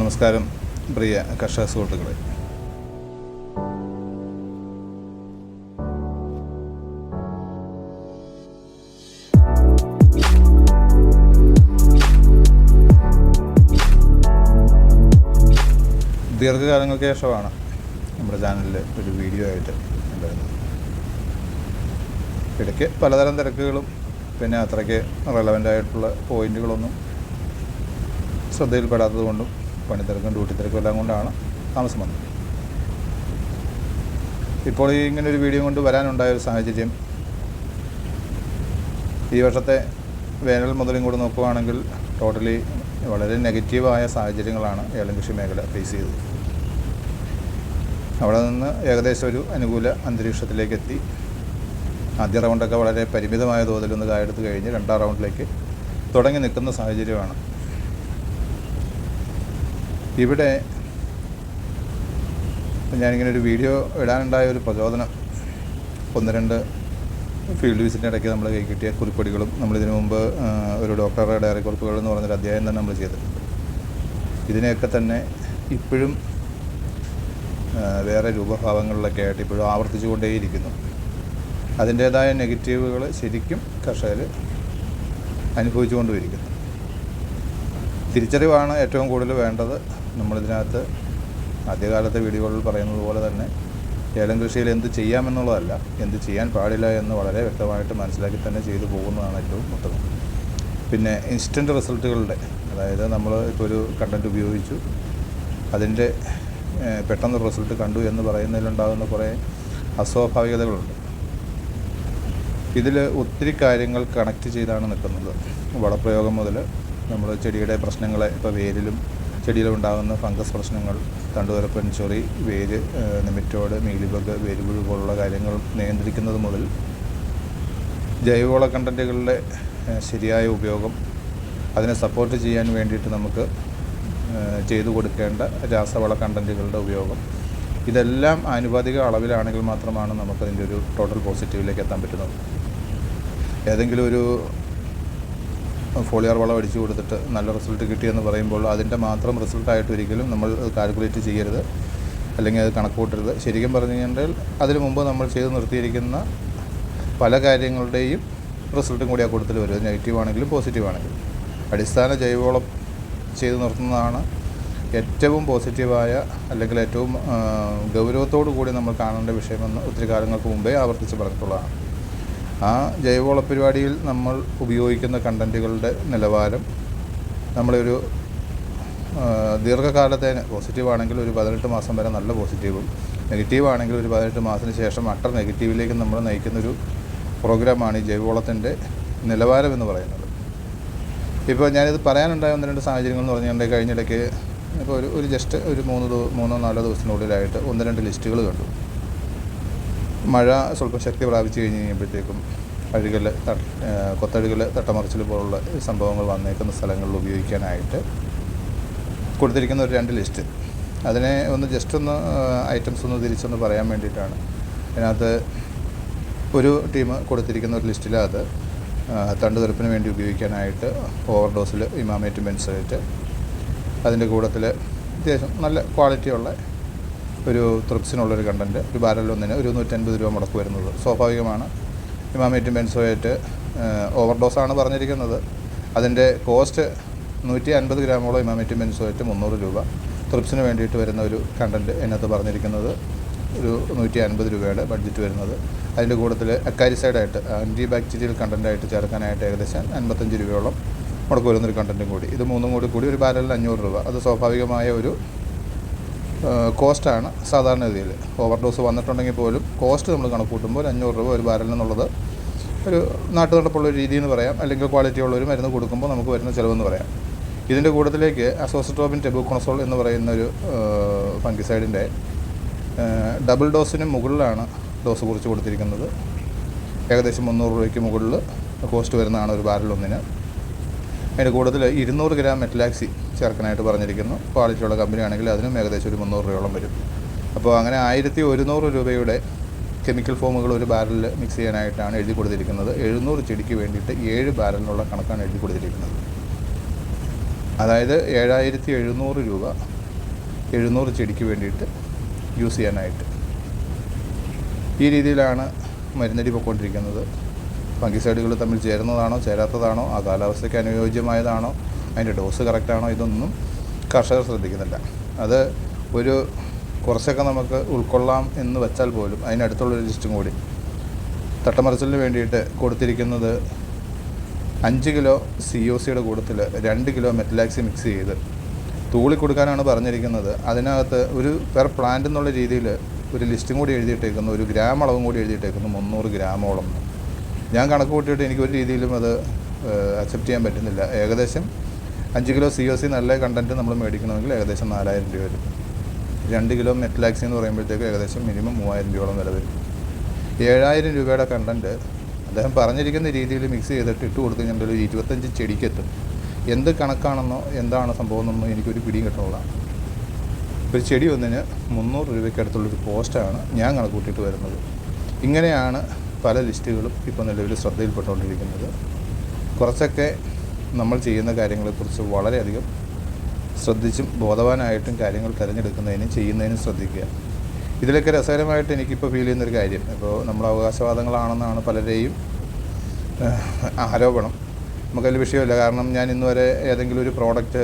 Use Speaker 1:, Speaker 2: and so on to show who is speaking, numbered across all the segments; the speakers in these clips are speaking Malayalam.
Speaker 1: നമസ്കാരം പ്രിയ കർഷക സുഹൃത്തുക്കളെ. ദീർഘകാലങ്ങൾക്ക് ശേഷമാണ് നമ്മുടെ ചാനലിൽ ഒരു വീഡിയോ ആയിട്ട് ഉണ്ടായിരുന്നത്. ഇടയ്ക്ക് പലതരം തിരക്കുകളും പിന്നെ അത്രയ്ക്ക് റെലവന്റ് ആയിട്ടുള്ള പോയിന്റുകളൊന്നും ശ്രദ്ധയിൽപ്പെടാത്തത് കൊണ്ടും പണിത്തിരക്കും ഡ്യൂട്ടി തിരക്കും എല്ലാം കൊണ്ടാണ് താമസം വന്നത്. ഇപ്പോൾ ഇങ്ങനെ ഒരു വീഡിയോ കൊണ്ട് വരാനുണ്ടായ ഒരു സാഹചര്യം. ഈ വർഷത്തെ വേനൽ മുതലും കൂടെ നോക്കുകയാണെങ്കിൽ ടോട്ടലി വളരെ നെഗറ്റീവായ സാഹചര്യങ്ങളാണ് ഏലം കൃഷി മേഖല ഫേസ് ചെയ്തത്. അവിടെ നിന്ന് ഏകദേശം ഒരു അനുകൂല അന്തരീക്ഷത്തിലേക്ക് എത്തി. ആദ്യ റൗണ്ടൊക്കെ വളരെ പരിമിതമായ തോതിൽ ഒന്ന് കായെടുത്ത് കഴിഞ്ഞ് രണ്ടാം റൗണ്ടിലേക്ക് തുടങ്ങി നിൽക്കുന്ന സാഹചര്യമാണ്. ഇവിടെ ഞാനിങ്ങനെ ഒരു വീഡിയോ ഇടാനുണ്ടായ ഒരു പ്രചോദനം. ഒന്ന് രണ്ട് ഫീൽഡ് വിസിറ്റിന്റെ ഇടയ്ക്ക് നമ്മൾ കൈ കിട്ടിയ കുറിപ്പടികളും നമ്മളിതിനു മുമ്പ് ഒരു ഡോക്ടറുടെ ഡയറി കുറിപ്പുകൾ എന്ന് പറഞ്ഞൊരു അധ്യായം തന്നെ നമ്മൾ ചെയ്തിട്ടുണ്ട്. ഇതിനെയൊക്കെ തന്നെ ഇപ്പോഴും വേറെ രൂപഭാവങ്ങളിലൊക്കെ ആയിട്ട് ഇപ്പോഴും ആവർത്തിച്ചു കൊണ്ടേയിരിക്കുന്നു അതിന്റേതായ നെഗറ്റീവുകൾ ശരിക്കും കർഷകർ അനുഭവിച്ചുകൊണ്ടുമിരിക്കുന്നു. തിരിച്ചറിവാണ് ഏറ്റവും കൂടുതൽ വേണ്ടത്. നമ്മളിതിനകത്ത് ആദ്യകാലത്തെ വീഡിയോകളിൽ പറയുന്നത് പോലെ തന്നെ ഏലം കൃഷിയിൽ എന്ത് ചെയ്യാമെന്നുള്ളതല്ല എന്ത് ചെയ്യാൻ പാടില്ല എന്ന് വളരെ വ്യക്തമായിട്ട് മനസ്സിലാക്കി തന്നെ ചെയ്തു പോകുന്നതാണ് ഏറ്റവും ഉത്തമം. പിന്നെ ഇൻസ്റ്റന്റ് റിസൾട്ടുകളുടെ അതായത് നമ്മൾ ഇപ്പോൾ ഒരു കണ്ടന്റ് ഉപയോഗിച്ചു അതിന്റെ പെട്ടെന്ന് റിസൾട്ട് കണ്ടു എന്ന് പറയുന്നതിലുണ്ടാകുന്ന കുറേ അസ്വാഭാവികതകളുണ്ട്. ഇതിൽ ഒത്തിരി കാര്യങ്ങൾ കണക്റ്റ് ചെയ്താണ് നിൽക്കുന്നത്. വളപ്രയോഗം മുതൽ നമ്മൾ ചെടിയുടെ പ്രശ്നങ്ങളെ ഇപ്പോൾ വേരിലും ചെടിയിലും ഉണ്ടാകുന്ന ഫംഗസ് പ്രശ്നങ്ങൾ തണ്ടുവരപ്പൻ ചൊറി വേര് നിമിറ്റോട് മീലിബഗ് വേരുപുഴു പോലുള്ള കാര്യങ്ങൾ നിയന്ത്രിക്കുന്നത് മുതൽ ജൈവവള കണ്ടന്റുകളുടെ ശരിയായ ഉപയോഗം അതിനെ സപ്പോർട്ട് ചെയ്യാൻ വേണ്ടിയിട്ട് നമുക്ക് ചെയ്തു കൊടുക്കേണ്ട രാസവള കണ്ടന്റുകളുടെ ഉപയോഗം. ഇതെല്ലാം ആനുപാതിക അളവിലാണെങ്കിൽ മാത്രമാണ് നമുക്കതിന്റെ ഒരു ടോട്ടൽ പോസിറ്റീവിലേക്ക് എത്താൻ പറ്റുന്നത്. ഏതെങ്കിലും ഒരു ഫോളിയർ വളം അടിച്ചു കൊടുത്തിട്ട് നല്ല റിസൾട്ട് കിട്ടിയെന്ന് പറയുമ്പോൾ അതിന്റെ മാത്രം റിസൾട്ടായിട്ട് ഒരിക്കലും നമ്മൾ കാൽക്കുലേറ്റ് ചെയ്യരുത്. അല്ലെങ്കിൽ അത് കണക്ക് കൂട്ടരുത് ശരിക്കും പറഞ്ഞു കഴിഞ്ഞാൽ അതിന് മുമ്പ് നമ്മൾ ചെയ്ത് നിർത്തിയിരിക്കുന്ന പല കാര്യങ്ങളുടെയും റിസൾട്ടും കൂടി ആ കൂട്ടത്തിൽ വരും. നെഗറ്റീവ് ആണെങ്കിലും പോസിറ്റീവ് ആണെങ്കിലും. അടിസ്ഥാന ജൈവവളം ചെയ്ത് നിർത്തുന്നതാണ് ഏറ്റവും പോസിറ്റീവായ അല്ലെങ്കിൽ ഏറ്റവും ഗൗരവത്തോടു കൂടി നമ്മൾ കാണേണ്ട വിഷയമെന്ന് ഒത്തിരി കാലങ്ങൾക്ക് മുമ്പേ ആവർത്തിച്ച് പറഞ്ഞിട്ടുള്ളതാണ്. ആ ജൈവവള പരിപാടിയിൽ നമ്മൾ ഉപയോഗിക്കുന്ന കണ്ടന്റുകളുടെ നിലവാരം നമ്മളൊരു ദീർഘകാലത്തേന് പോസിറ്റീവാണെങ്കിൽ ഒരു പതിനെട്ട് മാസം വരെ നല്ല പോസിറ്റീവും നെഗറ്റീവ് ആണെങ്കിൽ ഒരു പതിനെട്ട് മാസത്തിന് ശേഷം അട്ടർ നെഗറ്റീവിലേക്ക് നമ്മൾ നയിക്കുന്നൊരു പ്രോഗ്രാമാണ് ഈ ജൈവവളത്തിന്റെ നിലവാരം എന്ന് പറയുന്നത്. ഇപ്പോൾ ഞാനിത് പറയാനുണ്ടായ ഒന്ന് രണ്ട് സാഹചര്യങ്ങൾ എന്ന് പറഞ്ഞാൽ കഴിഞ്ഞിടയ്ക്ക് ഇപ്പോൾ ഒരു ഒരു ജസ്റ്റ് ഒരു മൂന്ന് മൂന്നോ നാലോ ദിവസത്തിനുള്ളിലായിട്ട് ഒന്ന് രണ്ട് ലിസ്റ്റുകൾ കണ്ടു. മഴ സ്വല്പം ശക്തി പ്രാപിച്ചു കഴിഞ്ഞ് കഴിഞ്ഞപ്പോഴത്തേക്കും അഴുകൽ കൊത്തഴുകൽ തട്ടമറിച്ചിൽ പോലുള്ള സംഭവങ്ങൾ വന്നേക്കുന്ന സ്ഥലങ്ങളിൽ ഉപയോഗിക്കാനായിട്ട് കൊടുത്തിരിക്കുന്ന ഒരു രണ്ട് ലിസ്റ്റ്. അതിനെ ഒന്ന് ജസ്റ്റ് ഒന്ന് ഐറ്റംസ് ഒന്ന് തിരിച്ചൊന്ന് പറയാൻ വേണ്ടിയിട്ടാണ്. അതിനകത്ത് ഒരു ടീം കൊടുത്തിരിക്കുന്ന ഒരു ലിസ്റ്റിലകത്ത് തണ്ടുതെറുപ്പിന് വേണ്ടി ഉപയോഗിക്കാനായിട്ട് ഓവർ ഡോസിൽ ഇമാമേറ്റ് ബെൻസൈറ്റ് അതിന്റെ കൂട്ടത്തിൽ അത്യാവശ്യം നല്ല ക്വാളിറ്റിയുള്ള ഒരു ത്രിപ്സിനുള്ളൊരു കണ്ടന്റ് ഒരു ബാരൽ ഒന്നിന് ഒരു നൂറ്റൻപത് രൂപ മുടക്ക് വരുന്നത്. സ്വാഭാവികമാണ്. ഇമാമേറ്റും ബെൻസോയേറ്റ് ഓവർഡോസാണ് പറഞ്ഞിരിക്കുന്നത്. അതിന്റെ കോസ്റ്റ് നൂറ്റി അൻപത് ഗ്രാമോളം ഇമാമേറ്റും ബെൻസോയേറ്റ് മുന്നൂറ് രൂപ. ത്രിപ്സിന് വേണ്ടിയിട്ട് വരുന്ന ഒരു കണ്ടന്റ് എന്നത് പറഞ്ഞിരിക്കുന്നത് ഒരു നൂറ്റി അൻപത് രൂപയുടെ ബഡ്ജറ്റ് വരുന്നത്. അതിന്റെ കൂട്ടത്തിൽ അക്കാരിസൈഡായിട്ട് ആന്റി ബാക്ടീരിയൽ കണ്ടന്റായിട്ട് ചേർക്കാനായിട്ട് ഏകദേശം അൻപത്തഞ്ച് രൂപയോളം മുടക്ക് വരുന്നൊരു കണ്ടന്റും കൂടി. ഇത് മൂന്നും കൂടി കൂടി ഒരു ബാരലിന് അഞ്ഞൂറ് രൂപ. അത് സ്വാഭാവികമായ ഒരു കോസ്റ്റാണ് സാധാരണഗതിയിൽ ഓവർഡോസ് വന്നിട്ടുണ്ടെങ്കിൽ പോലും കോസ്റ്റ് നമ്മൾ കണക്ക് കൂട്ടുമ്പോൾ അഞ്ഞൂറ് രൂപ ഒരു ബാരൽ എന്നുള്ളത് ഒരു നാട്ടു നടപ്പുള്ള രീതി എന്ന് പറയാം. അല്ലെങ്കിൽ ക്വാളിറ്റി ഉള്ള ഒരു മരുന്ന് കൊടുക്കുമ്പോൾ നമുക്ക് വരുന്ന ചിലവെന്ന് പറയാം. ഇതിന്റെ കൂട്ടത്തിലേക്ക് അസോസിട്രോബിൻ ടെബുക്കോണസോൾ എന്ന് പറയുന്ന ഒരു ഫംഗിസൈഡിന്റെ ഡബിൾ ഡോസിന് മുകളിലാണ് ഡോസ് കുറിച്ച് കൊടുത്തിരിക്കുന്നത്. ഏകദേശം മുന്നൂറ് രൂപയ്ക്ക് മുകളിൽ കോസ്റ്റ് വരുന്നതാണ് ഒരു ബാരൽ ഒന്നിന്. അതിന്റെ കൂടുതൽ ഇരുന്നൂറ് ഗ്രാം മെറ്റലാക്സി ചേർക്കാനായിട്ട് പറഞ്ഞിരിക്കുന്നു. ക്വാളിറ്റിയുള്ള കമ്പനി ആണെങ്കിൽ അതിനും ഏകദേശം ഒരു മുന്നൂറ് രൂപയോളം വരും. അപ്പോൾ അങ്ങനെ ആയിരത്തി ഒരുന്നൂറ് രൂപയുടെ കെമിക്കൽ ഫോമുകൾ ഒരു ബാരലിൽ മിക്സ് ചെയ്യാനായിട്ടാണ് എഴുതി കൊടുത്തിരിക്കുന്നത്. എഴുന്നൂറ് ചെടിക്ക് വേണ്ടിയിട്ട് ഏഴ് ബാരലിനുള്ള കണക്കാണ് എഴുതി കൊടുത്തിരിക്കുന്നത്. അതായത് ഏഴായിരത്തി എഴുന്നൂറ് രൂപ എഴുന്നൂറ് ചെടിക്ക് വേണ്ടിയിട്ട് യൂസ് ചെയ്യാനായിട്ട്. ഈ രീതിയിലാണ് മരുന്നടി പൊയ്ക്കൊണ്ടിരിക്കുന്നത് ഫംഗിസൈഡുകൾ തമ്മിൽ ചേരുന്നതാണോ ചേരാത്തതാണോ ആ കാലാവസ്ഥയ്ക്ക് അനുയോജ്യമായതാണോ അതിന്റെ ഡോസ് കറക്റ്റാണോ ഇതൊന്നും കർഷകർ ശ്രദ്ധിക്കുന്നില്ല. അത് ഒരു കുറച്ചൊക്കെ നമുക്ക് ഉൾക്കൊള്ളാം എന്ന് വെച്ചാൽ പോലും അതിനടുത്തുള്ളൊരു ലിസ്റ്റും കൂടി. തട്ടമറിച്ചിലിന് വേണ്ടിയിട്ട് കൊടുത്തിരിക്കുന്നത് അഞ്ച് കിലോ സി ഒ സിയുടെ കൂട്ടത്തിൽ രണ്ട് കിലോ മെറ്റലാക്സി മിക്സ് ചെയ്ത് തൂളി കൊടുക്കാനാണ് പറഞ്ഞിരിക്കുന്നത്. അതിനകത്ത് ഒരു പെർ പ്ലാന്റ് എന്നുള്ള രീതിയിൽ ഒരു ലിസ്റ്റും കൂടി എഴുതിയിട്ടേക്കുന്നു. ഒരു ഗ്രാം അളവും കൂടി എഴുതിയിട്ടേക്കുന്നു. മുന്നൂറ് ഗ്രാമോളം. ഞാൻ കണക്ക് കൂട്ടിയിട്ട് എനിക്ക് ഒരു രീതിയിലും അത് അക്സെപ്റ്റ് ചെയ്യാൻ പറ്റുന്നില്ല. ഏകദേശം അഞ്ച് കിലോ സി ഒ സി നല്ല കണ്ടന്റ് നമ്മൾ മേടിക്കണമെങ്കിൽ ഏകദേശം നാലായിരം രൂപ വരും. രണ്ട് കിലോ മെറ്റലാക്സി എന്ന് പറയുമ്പോഴത്തേക്ക് ഏകദേശം മിനിമം മൂവായിരം രൂപയോളം വില വരും. ഏഴായിരം രൂപയുടെ കണ്ടന്റ് അദ്ദേഹം പറഞ്ഞിരിക്കുന്ന രീതിയിൽ മിക്സ് ചെയ്തിട്ട് ഇട്ട് കൊടുത്തു ഒരു ഇരുപത്തഞ്ച് ചെടിക്കെത്തും. എന്ത് കണക്കാണെന്നോ എന്താണ് സംഭവം എന്നൊന്നും എനിക്കൊരു പിടിയും കിട്ടണില്ല. ഒരു ചെടി ഒന്നിന് മുന്നൂറ് രൂപയ്ക്ക് അടുത്തുള്ളൊരു പോസ്റ്റാണ് ഞാൻ കണക്ക് കൂട്ടിയിട്ട് വരുന്നത്. ഇങ്ങനെയാണ് പല ലിസ്റ്റുകളും ഇപ്പോൾ നിലവിൽ ശ്രദ്ധയിൽപ്പെട്ടുകൊണ്ടിരിക്കുന്നത്. കുറച്ചൊക്കെ നമ്മൾ ചെയ്യുന്ന കാര്യങ്ങളെക്കുറിച്ച് വളരെയധികം ശ്രദ്ധിച്ചും ബോധവാനായിട്ടും കാര്യങ്ങൾ തിരഞ്ഞെടുക്കുന്നതിനും ചെയ്യുന്നതിനും ശ്രദ്ധിക്കുക. ഇതിലൊക്കെ രസകരമായിട്ട് എനിക്കിപ്പോൾ ഫീൽ ചെയ്യുന്നൊരു കാര്യം. ഇപ്പോൾ നമ്മൾ അവകാശവാദങ്ങളാണെന്നാണ് പലരെയും ആരോപണം. നമുക്കതിൽ വിഷയമില്ല. കാരണം ഞാൻ ഇന്ന് വരെ ഏതെങ്കിലും ഒരു പ്രോഡക്റ്റ്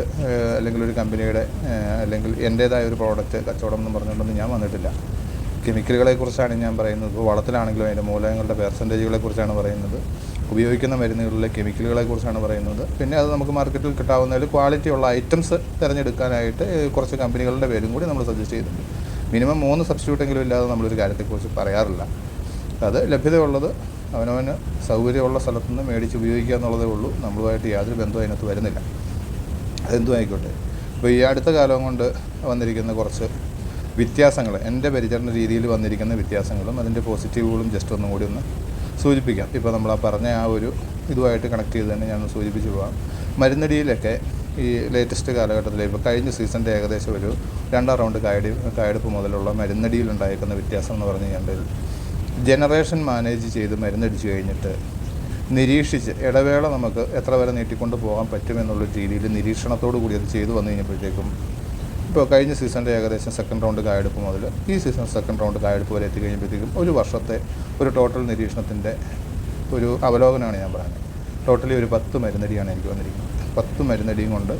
Speaker 1: അല്ലെങ്കിൽ ഒരു കമ്പനിയുടെ അല്ലെങ്കിൽ എന്റേതായ ഒരു പ്രോഡക്റ്റ് കച്ചവടം എന്ന് പറഞ്ഞുകൊണ്ടൊന്നും ഞാൻ വന്നിട്ടില്ല. കെമിക്കലുകളെക്കുറിച്ചാണ് ഞാൻ പറയുന്നത്. വളത്തിലാണെങ്കിലും അതിന്റെ മൂലകങ്ങളുടെ പെർസെന്റേജുകളെ കുറിച്ചാണ് പറയുന്നത്. ഉപയോഗിക്കുന്ന മരുന്നുകളിലെ കെമിക്കലുകളെ കുറിച്ചാണ് പറയുന്നത്. പിന്നെ അത് നമുക്ക് മാർക്കറ്റിൽ കിട്ടാവുന്നതിൽ ക്വാളിറ്റി ഉള്ള ഐറ്റംസ് തിരഞ്ഞെടുക്കാനായിട്ട് കുറച്ച് കമ്പനികളുടെ പേരും കൂടി നമ്മൾ സജസ്റ്റ് ചെയ്തിട്ടുണ്ട് മിനിമം മൂന്ന് സബ്സ്റ്റിറ്റ്യൂട്ടെങ്കിലും ഇല്ലാതെ നമ്മളൊരു കാര്യത്തെക്കുറിച്ച് പറയാറില്ല. അത് ലഭ്യതയുള്ളത് അവനവന് സൗകര്യമുള്ള സ്ഥലത്തു നിന്ന് മേടിച്ച് ഉപയോഗിക്കുക എന്നുള്ളതേ ഉള്ളൂ. നമ്മളുമായിട്ട് യാതൊരു ബന്ധവും അതിനകത്ത് വരുന്നില്ല. അതെന്തും ആയിക്കോട്ടെ അപ്പോൾ ഈ അടുത്ത കാലം കൊണ്ട് വന്നിരിക്കുന്ന കുറച്ച് വ്യത്യാസങ്ങൾ എന്റെ പരിചരണ രീതിയിൽ വന്നിരിക്കുന്ന വ്യത്യാസങ്ങളും അതിന്റെ പോസിറ്റീവുകളും ജസ്റ്റ് ഒന്നും കൂടി ഒന്ന് സൂചിപ്പിക്കാം. ഇപ്പോൾ നമ്മൾ ആ പറഞ്ഞ ആ ഒരു ഇതുമായിട്ട് കണക്ട് ചെയ്ത് തന്നെ ഞാൻ സൂചിപ്പിച്ച് പോകാം മരുന്നടിയിലൊക്കെ ഈ ലേറ്റസ്റ്റ് കാലഘട്ടത്തിൽ ഇപ്പോൾ കഴിഞ്ഞ സീസണിന്റെ ഏകദേശം ഒരു രണ്ടാം റൗണ്ട് കായടി കായെടുപ്പ് മുതലുള്ള മരുന്നടിയിലുണ്ടായിരിക്കുന്ന വ്യത്യാസം എന്ന് പറഞ്ഞു കഴിഞ്ഞാൽ ജനറേഷൻ മാനേജ് ചെയ്ത് മരുന്നടിച്ചു കഴിഞ്ഞിട്ട് നിരീക്ഷിച്ച് ഇടവേള നമുക്ക് എത്ര വരെ നീട്ടിക്കൊണ്ട് പോകാൻ പറ്റുമെന്നുള്ള രീതിയിൽ നിരീക്ഷണത്തോടു കൂടി അത് ചെയ്തു വന്നു കഴിഞ്ഞപ്പോഴത്തേക്കും ഇപ്പോൾ കഴിഞ്ഞ സീസണിന്റെ ഏകദേശം സെക്കൻഡ് റൗണ്ട് കായെടുപ്പ് മുതൽ ഈ സീസൺ സെക്കൻഡ് റൗണ്ട് കായെടുപ്പ് വരെ എത്തിക്കഴിയുമ്പോഴത്തേക്കും ഒരു വർഷത്തെ ഒരു ടോട്ടൽ നിരീക്ഷണത്തിന്റെ ഒരു അവലോകനമാണ് ഞാൻ പറയുന്നത്. ടോട്ടലി ഒരു പത്ത് മരുന്നടിയാണ് എനിക്ക് വന്നിരിക്കുന്നത്. പത്ത് മരുന്നടിയും കൊണ്ട്